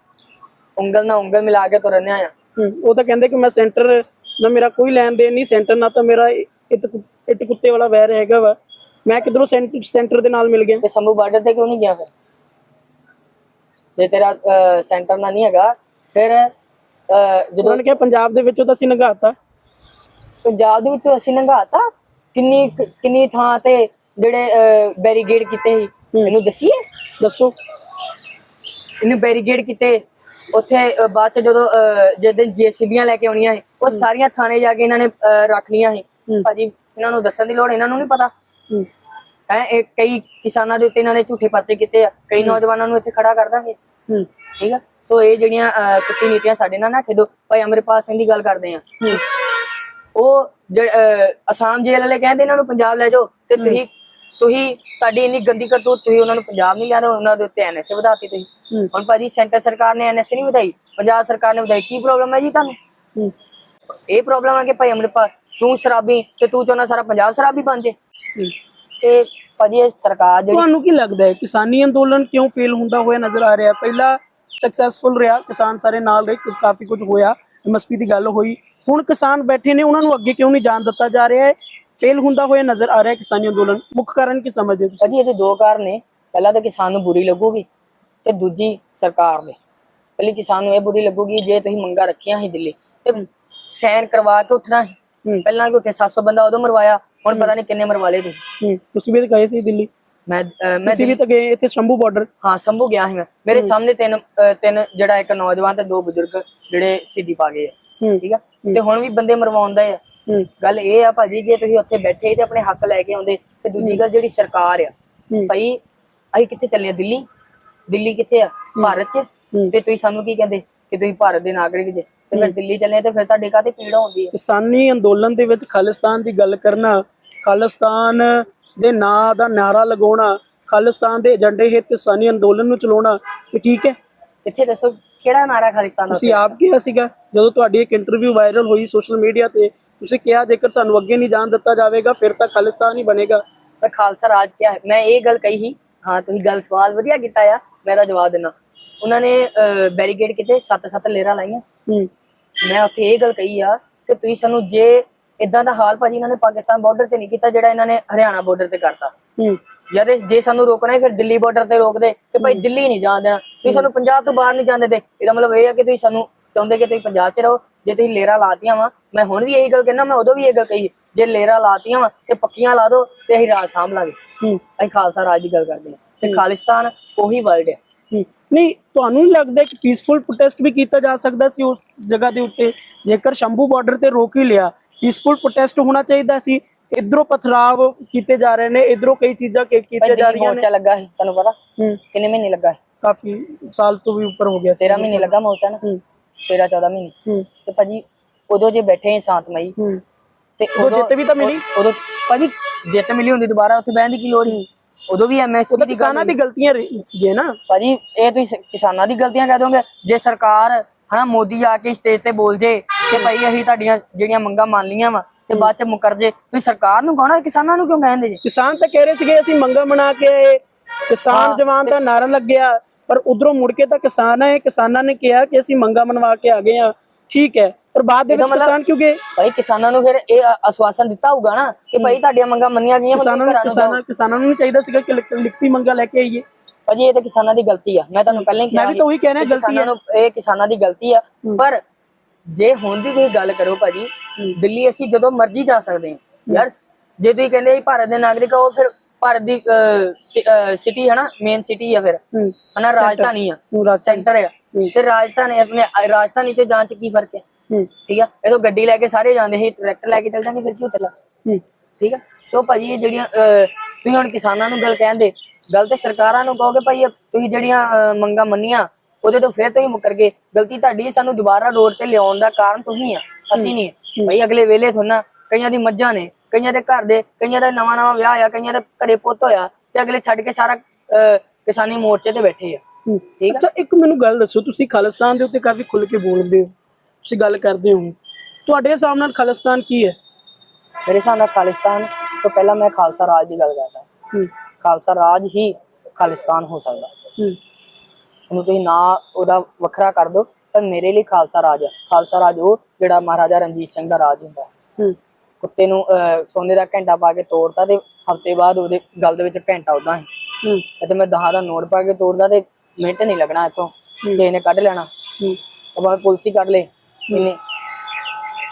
ਉਂਗਲ ਨਾਲ ਉਂਗਲ ਮਿਲਾ ਕੇ ਤੁਰਨੇ ਆ। ਹੂੰ। ਉਹ ਤਾਂ ਕਹਿੰਦੇ ਕਿ ਮੈਂ ਸੈਂਟਰ ਨਾ ਮੇਰਾ ਕੋਈ ਲੈਣ ਦੇਣ ਨਹੀਂ ਸੈਂਟਰ ਨਾਲ ਤਾਂ ਮੇਰਾ ਇਤ ਇਟ ਕੁੱਤੇ ਵਾਲਾ ਵੈਰ ਹੈਗਾ ਵਾ। ਮੈਂ ਕਿਧਰੋਂ ਸੈਂਟਰ ਸੈਂਟਰ ਦੇ ਨਾਲ ਮਿਲ ਗਿਆ? ਤੇ ਸੰਭੂ ਬਾਰਡਰ ਤੇ ਕਿਉਂ ਨਹੀਂ ਗਿਆ ਫਿਰ? ਜੇ ਤੇਰਾ ਸੈਂਟਰ ਨਾਲ ਨਹੀਂ ਹੈਗਾ ਫਿਰ ਜਦੋਂ ਉਹਨਾਂ ਨੇ ਕਿਹਾ ਪੰਜਾਬ ਦੇ ਵਿੱਚੋਂ ਤਾਂ ਅਸੀਂ ਨਗਾਤਾ ਪੰਜਾਬ ਦੇ ਵਿੱਚ ਅਸੀਂ ਨੰਗਾਤਾ ਕਿੰਨੀ ਕਿੰਨੀ ਥਾਂ ਤੇ ਜਿਹੜੇ ਬੈਰੀਗੇਡ ਕੀਤੇ ਸੀ? ਮੈਨੂੰ ਦੱਸੀਏ? ਦੱਸੋ। ਇਹਨੂੰ ਬੈਰੀਗੇਡ ਕੀਤੇ। ਉੱਥੇ ਬਾਅਦ ਚ ਜਦੋਂ ਜਦੋਂ ਜੀਸੀਬੀਆਂ ਲੈ ਕੇ ਆਉਣੀਆਂ ਸੀ ਉਹ ਸਾਰੀਆਂ ਥਾਣੇ ਜਾ ਕੇ ਇਹਨਾਂ ਨੇ ਰੱਖ ਲੀਆਂ ਸੀ। ਭਾਜੀ ਇਹਨਾਂ ਨੂੰ ਦੱਸਣ ਦੀ ਲੋੜ ਇਹਨਾਂ ਨੂੰ ਨਹੀਂ ਪਤਾ। ਹੂੰ। ਕਈ ਕਿਸਾਨਾਂ ਦੇ ਉੱਤੇ ਇਹਨਾਂ ਨੇ ਝੂਠੇ ਪਰਚੇ ਕੀਤੇ ਆ ਕਈ ਨੌਜਵਾਨਾਂ ਨੂੰ ਇੱਥੇ ਖੜਾ ਕਰ ਦਾਂਗੇ ਹੂੰ। ਠੀਕ ਆ? ਸੋ ਇਹ ਜਿਹੜੀਆਂ ਕੁੱਤੀ ਨੀਤੀਆਂ ਸਾਡੇ ਨਾਲ ਨਾ ਖੇਡੋ। ਭਾਈ ਅਮਰਪਾਲ ਸਿੰਘ ਦੀ ਗੱਲ ਕਰਦੇ ਆ। ਉਹ ਅਸਾਮ ਜੇਲ੍ਹ ਵਾਲੇ ਕਹਿੰਦੇ ਇਹਨਾਂ ਨੂੰ ਪੰਜਾਬ ਲੈ ਜਾਓ ਤੇ ਤੁਸੀਂ ਤੁਸੀਂ ਤੁਹਾਡੀ ਇੰਨੀ ਗੰਦੀ ਕਰਤੂਤ ਤੁਸੀਂ ਉਹਨਾਂ ਨੂੰ ਪੰਜਾਬ ਨਹੀਂ ਲਿਆਦੇ ਉਹਨਾਂ ਦੇ ਉੱਤੇ ਐਨਐਸਏ ਵਧਾਤੀ ਤੁਸੀਂ। ਹੁਣ ਭਾਜੀ ਸੈਂਟਰ ਸਰਕਾਰ ਨੇ ਐਨਐਸਏ ਨਹੀਂ ਵਧਾਈ ਪੰਜਾਬ ਸਰਕਾਰ ਨੇ ਵਧਾਈ। ਕੀ ਪ੍ਰੋਬਲਮ ਹੈ ਜੀ ਤੁਹਾਨੂੰ? ਇਹ ਪ੍ਰੋਬਲਮ ਹੈ ਕਿ ਭਾਈ ਅਮਰਪਾਲ ਤੂੰ ਸ਼ਰਾਬੀ ਤੇ ਤੂੰ ਚਾਹੁੰਦਾ ਸਾਰਾ ਪੰਜਾਬ ਸ਼ਰਾਬੀ ਬਣ ਜੇ। ਤੇ ਭਾਜੀ ਇਹ ਸਰਕਾਰ ਜਿਹੜੀ ਤੁਹਾਨੂੰ ਕੀ ਲੱਗਦਾ ਹੈ ਕਿਸਾਨੀ ਅੰਦੋਲਨ ਕਿਉਂ ਫੇਲ ਹੁੰਦਾ ਹੋਇਆ ਨਜ਼ਰ ਆ ਰਿਹਾ? ਪਹਿਲਾ ਸਕਸੈਸਫੁਲ ਰਿਹਾ ਕਿਸਾਨ ਸਾਰੇ ਨਾਲ ਰਹੇ ਕਾਫੀ ਕੁਝ ਹੋਇਆ ਐਮਐਸਪੀ ਦੀ ਗੱਲ ਹੋਈ। ਹੁਣ ਕਿਸਾਨ ਬੈਠੇ ਨੇ ਉਹਨਾਂ ਨੂੰ ਅੱਗੇ ਕਿਉਂ ਨਹੀਂ ਜਾਣ ਦਿੱਤਾ ਜਾ ਰਿਹਾ ਹੈ? ਫੇਲ ਹੁੰਦਾ ਹੋਇਆ ਨਜ਼ਰ ਆ ਰਿਹਾ ਕਿਸਾਨੀ ਅੰਦੋਲਨ। ਮੁੱਖ ਕਾਰਨ ਕੀ ਸਮਝਦੇ ਹੋ ਤੁਸੀਂ? ਭਾਜੀ ਇਹਦੇ ਦੋ ਕਾਰਨ ਨੇ। ਪਹਿਲਾ ਤਾਂ ਕਿਸਾਨ ਨੂੰ ਬੁਰੀ ਲੱਗੂਗੀ ਤੇ ਦੂਜੀ ਸਰਕਾਰ ਨੇ। ਪਹਿਲੀ ਕਿਸਾਨ ਨੂੰ ਇਹ ਬੁਰੀ ਲੱਗੂਗੀ ਜੇ ਤੁਸੀਂ ਮੰਗਾ ਰੱਖੀਆਂ ਸੀ ਦਿੱਲੀ ਤੇ ਸੈਨ ਕਰਵਾ ਕੇ ਉੱਠਣਾ ਸੀ। ਪਹਿਲਾਂ ਕਿ ਉੱਥੇ 700 ਬੰਦਾ ਉਦੋਂ ਮਰਵਾਇਆ ਹੁਣ ਪਤਾ ਨਹੀਂ ਕਿੰਨੇ ਮਰਵਾ ਲਏ ਤੁਸੀਂ ਤੁਸੀਂ ਵੀ ਤਾਂ ਗਏ ਸੀ ਦਿੱਲੀ? ਮੈਂ ਮੈਂ ਤੁਸੀਂ ਵੀ ਤਾਂ ਗਏ ਇੱਥੇ ਸ਼ੰਭੂ ਬਾਰਡਰ ਹਾਂ ਸੰਭੂ ਗਿਆ ਸੀ ਮੈਂ। ਮੇਰੇ ਸਾਹਮਣੇ ਤਿੰਨ ਤਿੰਨ ਜਿਹੜਾ ਇੱਕ ਨੌਜਵਾਨ ਤੇ ਦੋ ਬਜ਼ੁਰਗ ਜਿਹੜੇ ਸਿੱਧੀ ਪਾ ਗਏ ਆ। ਠੀਕ ਆ? ਤੇ ਹੁਣ ਵੀ ਬੰਦੇ ਮਰਵਾਉਂਦੇ ਆ। ਗੱਲ ਇਹ ਆ ਭਾਜੀ ਜੇ ਤੁਸੀਂ ਉੱਥੇ ਬੈਠੇ ਤੇ ਆਪਣੇ ਹੱਕ ਲੈ ਕੇ ਆਉਂਦੇ ਤੇ ਦੂਜੀ ਗੱਲ ਜਿਹੜੀ ਸਰਕਾਰ ਆ। ਭਾਈ ਅਸੀਂ ਕਿੱਥੇ ਚੱਲੇ ਆ? ਦਿੱਲੀ? ਦਿੱਲੀ ਕਿੱਥੇ ਆ? ਭਾਰਤ 'ਚ। ਤੇ ਤੁਸੀਂ ਸਾਨੂੰ ਕੀ ਕਹਿੰਦੇ? ਕਿ ਤੁਸੀਂ ਭਾਰਤ ਦੇ ਨਾਗਰਿਕ ਜੇ। ਤੇ ਫਿਰ ਦਿੱਲੀ ਚੱਲੇ ਤੇ ਫਿਰ ਤੁਹਾਡੇ ਕਾਤੇ ਪੀੜ ਹੁੰਦੀ ਹੈ? ਕਿਸਾਨੀ ਅੰਦੋਲਨ ਦੇ ਵਿੱਚ ਖਾਲਿਸਤਾਨ ਦੀ ਗੱਲ ਕਰਨਾ ਖਾਲਿਸਤਾਨ ਦੇ ਨਾਂ ਦਾ ਨਾਰਾ ਲਗਾਉਣਾ ਖਾਲਿਸਤਾਨ ਦੇ ਏਜੰਡੇ ਹੇਠ ਕਿਸਾਨੀ ਅੰਦੋਲਨ ਨੂੰ ਚਲਾਉਣਾ ਇਹ ਠੀਕ ਹੈ? ਕਿੱਥੇ ਦੱਸੋ ਕਿਹੜਾ ਨਾਰਾ ਖਾਲਿਸਤਾਨ ਦਾ ਤੁਸੀਂ ਆਪ ਕਿਹਾ ਸੀਗਾ ਜਦੋਂ ਤੁਹਾਡੀ ਇੱਕ ਇੰਟਰਵਿਊ ਵਾਇਰਲ ਹੋਈ ਸੋਸ਼ਲ ਮੀਡੀਆ ਤੇ ਤੁਸੀਂ ਕਿਹਾ ਜੇਕਰ ਸਾਨੂੰ ਅੱਗੇ ਨਹੀਂ ਜਾਣ ਦਿੱਤਾ ਜਾਵੇਗਾ ਫਿਰ ਤਾਂ ਖਾਲਿਸਤਾਨ ਹੀ ਬਣੇਗਾ। ਪਰ ਖਾਲਸਾ ਰਾਜ ਕਿਆ ਹੈ? ਮੈਂ ਇਹ ਗੱਲ ਕਹੀ ਸੀ ਹਾਂ ਤੁਸੀਂ ਗੱਲ ਸਵਾਲ ਵਧੀਆ ਕੀਤਾ ਆ ਮੈਂ ਤਾਂ ਜਵਾਬ ਦੇਣਾ ਉਹਨਾਂ ਨੇ ਬੈਰੀਕੇਡ ਕਿਤੇ ਸੱਤ ਸੱਤ ਲੇਅਰਾਂ ਲਾਈਆਂ ਮੈਂ ਉੱਥੇ ਇਹ ਗੱਲ ਕਹੀ ਆ ਕਿ ਤੁਸੀਂ ਸਾਨੂੰ ਜੇ ਇਦਾਂ ਦਾ ਹਾਲ ਭਾਜੀ ਇਹਨਾਂ ਨੇ ਪਾਕਿਸਤਾਨ ਬਾਰਡਰ ਤੇ ਨਹੀਂ ਕੀਤਾ ਜਿਹੜਾ ਇਹਨਾਂ ਨੇ ਹਰਿਆਣਾ ਬਾਰਡਰ ਤੇ ਕਰਤਾ। ਇਹ- ਜੇ ਸਾਨੂੰ ਰੋਕਣਾ ਹੈ ਫਿਰ ਦਿੱਲੀ ਬਾਰਡਰ ਤੇ ਰੋਕਦੇ ਕਿ ਭਾਈ ਦਿੱਲੀ ਨਹੀਂ ਜਾਣ ਦੇਣਾ ਤੁਸੀਂ ਸਾਨੂੰ ਪੰਜਾਬ ਤੋਂ ਬਾਹਰ ਨਹੀਂ ਜਾਂਦੇ ਤੇ ਇਹਦਾ ਮਤਲਬ ਇਹ ਆ ਕਿ ਤੁਸੀਂ ਸਾਨੂੰ ਚਾਹੁੰਦੇ ਕਿ ਤੁਸੀਂ ਪੰਜਾਬ 'ਚ ਰਹੋ ਜੇ ਤੁਸੀਂ ਲੇਰਾ ਲਾਤੀਆਂ ਵਾ। ਮੈਂ ਹੁਣ ਵੀ ਇਹੀ ਗੱਲ ਕਹਿਣਾ ਮੈਂ ਉਦੋਂ ਵੀ ਇਹ ਗੱਲ ਕਹੀ। ਜੇ ਲੇਰਾ ਲਾਤੀਆਂ ਵਾ ਤੇ ਪੱਕੀਆਂ ਲਾ ਦਿਓ ਤੇ ਅਸੀਂ ਰਾਜ ਸਾਂਭ ਲਾਂਗੇ। ਅਸੀਂ ਖਾਲਸਾ ਰਾਜ ਦੀ ਗੱਲ ਕਰਦੇ ਹਾਂ। ਤੇ ਖਾਲਿਸਤਾਨ ਉਹੀ ਵਰਲਡ ਹੂੰ। ਨਹੀਂ ਤੁਹਾਨੂੰ ਨਹੀਂ ਲੱਗਦਾ ਕਿ ਪੀਸਫੁਲ ਪ੍ਰੋਟੈਸਟ ਵੀ ਕੀਤਾ ਜਾ ਸਕਦਾ ਸੀ ਉਸ ਜਗ੍ਹਾ ਦੇ ਉੱਤੇ? ਜੇਕਰ ਸ਼ੰਭੂ ਬਾਰਡਰ ਤੇ ਰੋਕ ਹੀ ਲਿਆ ਪੀਸਫੁਲ ਪ੍ਰੋਟੈਸਟ ਹੋਣਾ ਚਾਹੀਦਾ ਸੀ? ਇਧਰੋਂ ਪਥਰਾਵ ਕੀਤੇ ਜਾ ਰਹੇ ਨੇ ਇਧਰੋਂ ਕਈ ਚੀਜ਼ਾਂ ਕੀਤੀਆਂ ਜਾ ਰਹੀਆਂ ਨੇ। ਮੋਰਚਾ ਲੱਗਾ ਸੀ ਤੁਹਾਨੂੰ ਪਤਾ? ਕਿੰਨੇ ਮਹੀਨੇ ਲੱਗਾ ਸੀ? ਕਾਫੀ ਸਾਲ ਤੋਂ ਵੀ ਉੱਪਰ ਹੋ ਗਿਆ ਸੀ। 13 ਮਹੀਨੇ ਲੱਗਾ ਮੋਰਚਾ ਨਾ? ਹੂੰ। 13 14 ਮਹੀਨੇ। ਤੇ ਭਾਜੀ ਉਦੋਂ ਜੇ ਬੈਠੇ ਹਾਂ ਸ਼ਾਂਤਮਈ ਤੇ ਉਦੋਂ ਜਿੱਤ ਵੀ ਤਾਂ ਮਿਲੀ। ਉਦੋਂ ਭਾਜੀ ਜਿੱਤ ਮਿਲੀ ਹੁੰਦੀ ਦੁਬਾਰਾ ਉੱਥੇ ਬਹਿਣ ਦੀ ਕੀ ਲੋੜ ਸੀ? ਉਦੋਂ ਵੀ ਐਮਐਸਪੀ ਦੀ ਕਿਸਾਨਾਂ ਦੀ ਗਲਤੀਆਂ ਸੀਗੀਆਂ ਨਾ। ਭਾਜੀ ਇਹ ਤੁਸੀਂ ਕਿਸਾਨਾਂ ਦੀ ਗਲਤੀਆਂ ਕਹਿ ਦੋਗੇ? ਜੇ ਸਰਕਾਰ ਹਨਾ ਮੋਦੀ ਆ ਕੇ ਸਟੇਜ ਤੇ ਬੋਲ ਜੇ ਕਿ ਭਾਈ ਅਸੀਂ ਤੁਹਾਡੀਆਂ ਜਿਹੜੀਆਂ ਮੰਗਾਂ ਮੰਨ ਲੀਆਂ ਵਾ ਤੇ ਬਾਅਦ ਚ ਮੁਕਰ ਜੇ ਤੁਸੀਂ ਸਰਕਾਰ ਨੂੰ ਕਹਣਾ ਕਿਸਾਨਾਂ ਨੂੰ ਕਿਉਂ ਕਹਿੰਦੇ ਜੇ? ਕਿਸਾਨ ਤਾਂ ਕਹਿ ਰਹੇ ਸੀਗੇ ਅਸੀਂ ਮੰਗਾ ਬਣਾ ਕੇ ਆਏ। ਕਿਸਾਨ ਜਵਾਨ ਦਾ ਨਾਰਾ ਲੱਗਿਆ। ਪਰ ਉਧਰੋਂ ਮੁੜ ਕੇ ਤਾਂ ਕਿਸਾਨ ਆਏ। ਕਿਸਾਨਾਂ ਨੇ ਕਿਹਾ ਕਿ ਅਸੀਂ ਮੰਗਾ ਮਨਵਾ ਕੇ ਆ ਗਏ ਆ ਠੀਕ ਹੈ। ਪਰ ਬਾਅਦ ਦੇ ਵਿੱਚ ਕਿਸਾਨ ਕਿਉਂ ਗਏ ਭਾਈ ਕਿਸਾਨਾਂ ਨੂੰ ਫਿਰ ਇਹ ਆਸ਼ਵਾਸਨ ਦਿੱਤਾ ਹੋਊਗਾ ਨਾ ਕਿ ਭਾਈ ਤੁਹਾਡੀਆਂ ਮੰਗਾਂ ਮੰਨੀਆਂ ਗਈਆਂ ਕਿਸਾਨਾਂ ਨੂੰ ਕਿਸਾਨਾਂ ਕਿਸਾਨਾਂ ਨੂੰ ਚਾਹੀਦਾ ਸੀਗਾ ਕਿ ਲਿਖ- ਲਿਖਤੀ ਮੰਗਾ ਲੈ ਕੇ ਆਈਏ। ਭਾਜੀ ਇਹ ਤਾਂ ਕਿਸਾਨਾਂ ਦੀ ਗਲਤੀ ਆ। ਮੈਂ ਤੁਹਾਨੂੰ ਪਹਿਲਾਂ ਹੀ ਕਿਹਾ ਮੈਂ ਵੀ ਤਾਂ ਉਹੀ ਕਹਿ ਰਿਹਾ ਗਲਤੀ ਨੂੰ ਇਹ ਕਿਸਾਨਾਂ ਦੀ ਗਲਤੀ ਆ। ਪਰ ਜੇ ਹੁਣ ਦੀ ਤੁਸੀਂ ਗੱਲ ਕਰੋ ਭਾਜੀ ਦਿੱਲੀ ਅਸੀਂ ਜਦੋਂ ਮਰਜ਼ੀ ਜਾ ਸਕਦੇ ਹਾਂ। ਯਾਰ ਜੇ ਤੁਸੀਂ ਕਹਿੰਦੇ ਜੀ ਭਾਰਤ ਦੇ ਨਾਗਰਿਕ ਆ ਉਹ ਫਿਰ ਭਾਰਤ ਦੀ ਸਿਟੀ ਹੈ ਨਾ ਮੇਨ ਸਿਟੀ ਆ ਫਿਰ। ਹਨਾ ਰਾਜਧਾਨੀ ਆ। ਸੈਂਟਰ ਹੈ। ਤੇ ਰਾਜਧਾਨੀ ਆਪਣੇ ਰਾਜਧਾਨੀ ਤੇ ਜਾਣ ਚ ਕੀ ਫ਼ਰਕ ਹੂੰ? ਠੀਕ ਆ? ਇਹ ਤਾਂ ਗੱਡੀ ਲੈ ਕੇ ਸਾਰੇ ਜਾਂਦੇ ਸੀ ਟਰੈਕਟਰ ਲੈ ਕੇ ਚੱਲ ਜਾਂਦੇ ਫਿਰ ਕਿਉਂ ਚੱਲਾ? ਠੀਕ ਆ? ਸੋ ਭਾਜੀ ਇਹ ਜਿਹੜੀਆਂ ਤੁਸੀਂ ਹੁਣ ਕਿਸਾਨਾਂ ਨੂੰ ਗੱਲ ਕਹਿੰਦੇ ਗੱਲ ਤੇ ਸਰਕਾਰਾਂ ਨੂੰ ਕਹੋਗੇ ਭਾਈ ਤੁਸੀਂ ਜਿਹੜੀਆਂ ਮੰਗਾਂ ਮੰਨੀਆਂ ਉਹਦੇ ਤੋਂ ਫਿਰ ਤੁਸੀਂ ਮੁਕਰ ਗਏ। ਗਲਤੀ ਤੁਹਾਡੀ ਸਾਨੂੰ ਦੁਬਾਰਾ ਰੋਡ ਤੇ ਲਿਆਉਣ ਦਾ ਕਾਰਨ ਤੁਸੀਂ ਆ ਅਸੀਂ ਨਹੀਂ। ਭਾਈ ਅਗਲੇ ਵੇਲੇ ਥੋੜਾ ਕਈਆਂ ਦੀ ਮੱਝਾਂ ਨੇ ਕਈਆਂ ਦੇ ਘਰ ਦੇ ਕਈਆਂ ਦਾ ਨਵਾਂ ਨਵਾਂ ਵਿਆਹ ਆ ਕਈਆਂ ਦੇ ਘਰੇ ਪੁੱਤ ਹੋਇਆ ਤੇ ਅਗਲੇ ਛੱਡ ਕੇ ਸਾਰਾ ਕਿਸਾਨੀ ਮੋਰਚੇ ਤੇ ਬੈਠੇ ਆ। ਠੀਕ ਆ? ਅੱਛਾ ਇੱਕ ਮੈਨੂੰ ਗੱਲ ਦੱਸੋ ਤੁਸੀਂ ਖਾਲਿਸਤਾਨ ਦੇ ਉੱਤੇ ਕਾਫੀ ਖੁੱਲ ਕੇ ਬੋਲਦੇ ਹੋ। ਤੁਸੀਂ ਗੱਲ ਕਰਦੇ ਹੋ। ਤੁਹਾਡੇ ਹਿਸਾਬ ਨਾਲ ਖਾਲਿਸਤਾਨ ਕੀ ਹੈ? ਮੇਰੇ ਹਿਸਾਬ ਨਾਲ ਖਾਲਿਸਤਾਨ ਤੋਂ ਪਹਿਲਾਂ ਮੈਂ ਖਾਲਸਾ ਰਾਜ ਦੀ ਗੱਲ ਕਰਦਾ। ਹੂੰ। ਖਾਲਸਾ ਰਾਜ ਹੀ ਖਾਲਿਸਤਾਨ ਹੋ ਸਕਦਾ। ਹੂੰ। ਉਹਨੂੰ ਤੁਸੀਂ ਨਾ ਉਹਦਾ ਵੱਖਰਾ ਕਰ ਦਿਓ ਪਰ ਮੇਰੇ ਲਈ ਖਾਲਸਾ ਰਾਜ ਹੈ ਖਾਲਸਾ ਰਾਜ ਉਹ ਜਿਹੜਾ ਮਹਾਰਾਜਾ ਰਣਜੀਤ ਸਿੰਘ ਦਾ ਰਾਜ ਹੁੰਦਾ। ਹੂੰ। ਕੁੱਤੇ ਨੂੰ ਸੋਨੇ ਦਾ ਘੰਟਾ ਪਾ ਕੇ ਤੋੜਤਾ ਤੇ ਹਫ਼ਤੇ ਬਾਅਦ ਉਹਦੇ ਗਲ ਦੇ ਵਿੱਚ ਘੰਟਾ ਉਦਾਂ ਸੀ। ਹੂੰ। ਤੇ ਮੈਂ ਦਹਾਂ ਦਾ ਨੋਟ ਪਾ ਕੇ ਤੋੜਦਾ ਤੇ ਮਿੰਟ ਨਹੀਂ ਲੱਗਣਾ ਇੱਥੋਂ। ਕਿਸੇ ਨੇ ਕੱਢ ਲੈਣਾ। ਹੂੰ। ਉਹ ਪੁਲਿਸ ਹੀ ਕੱਢ ਲੇ। ਇਹਨੇ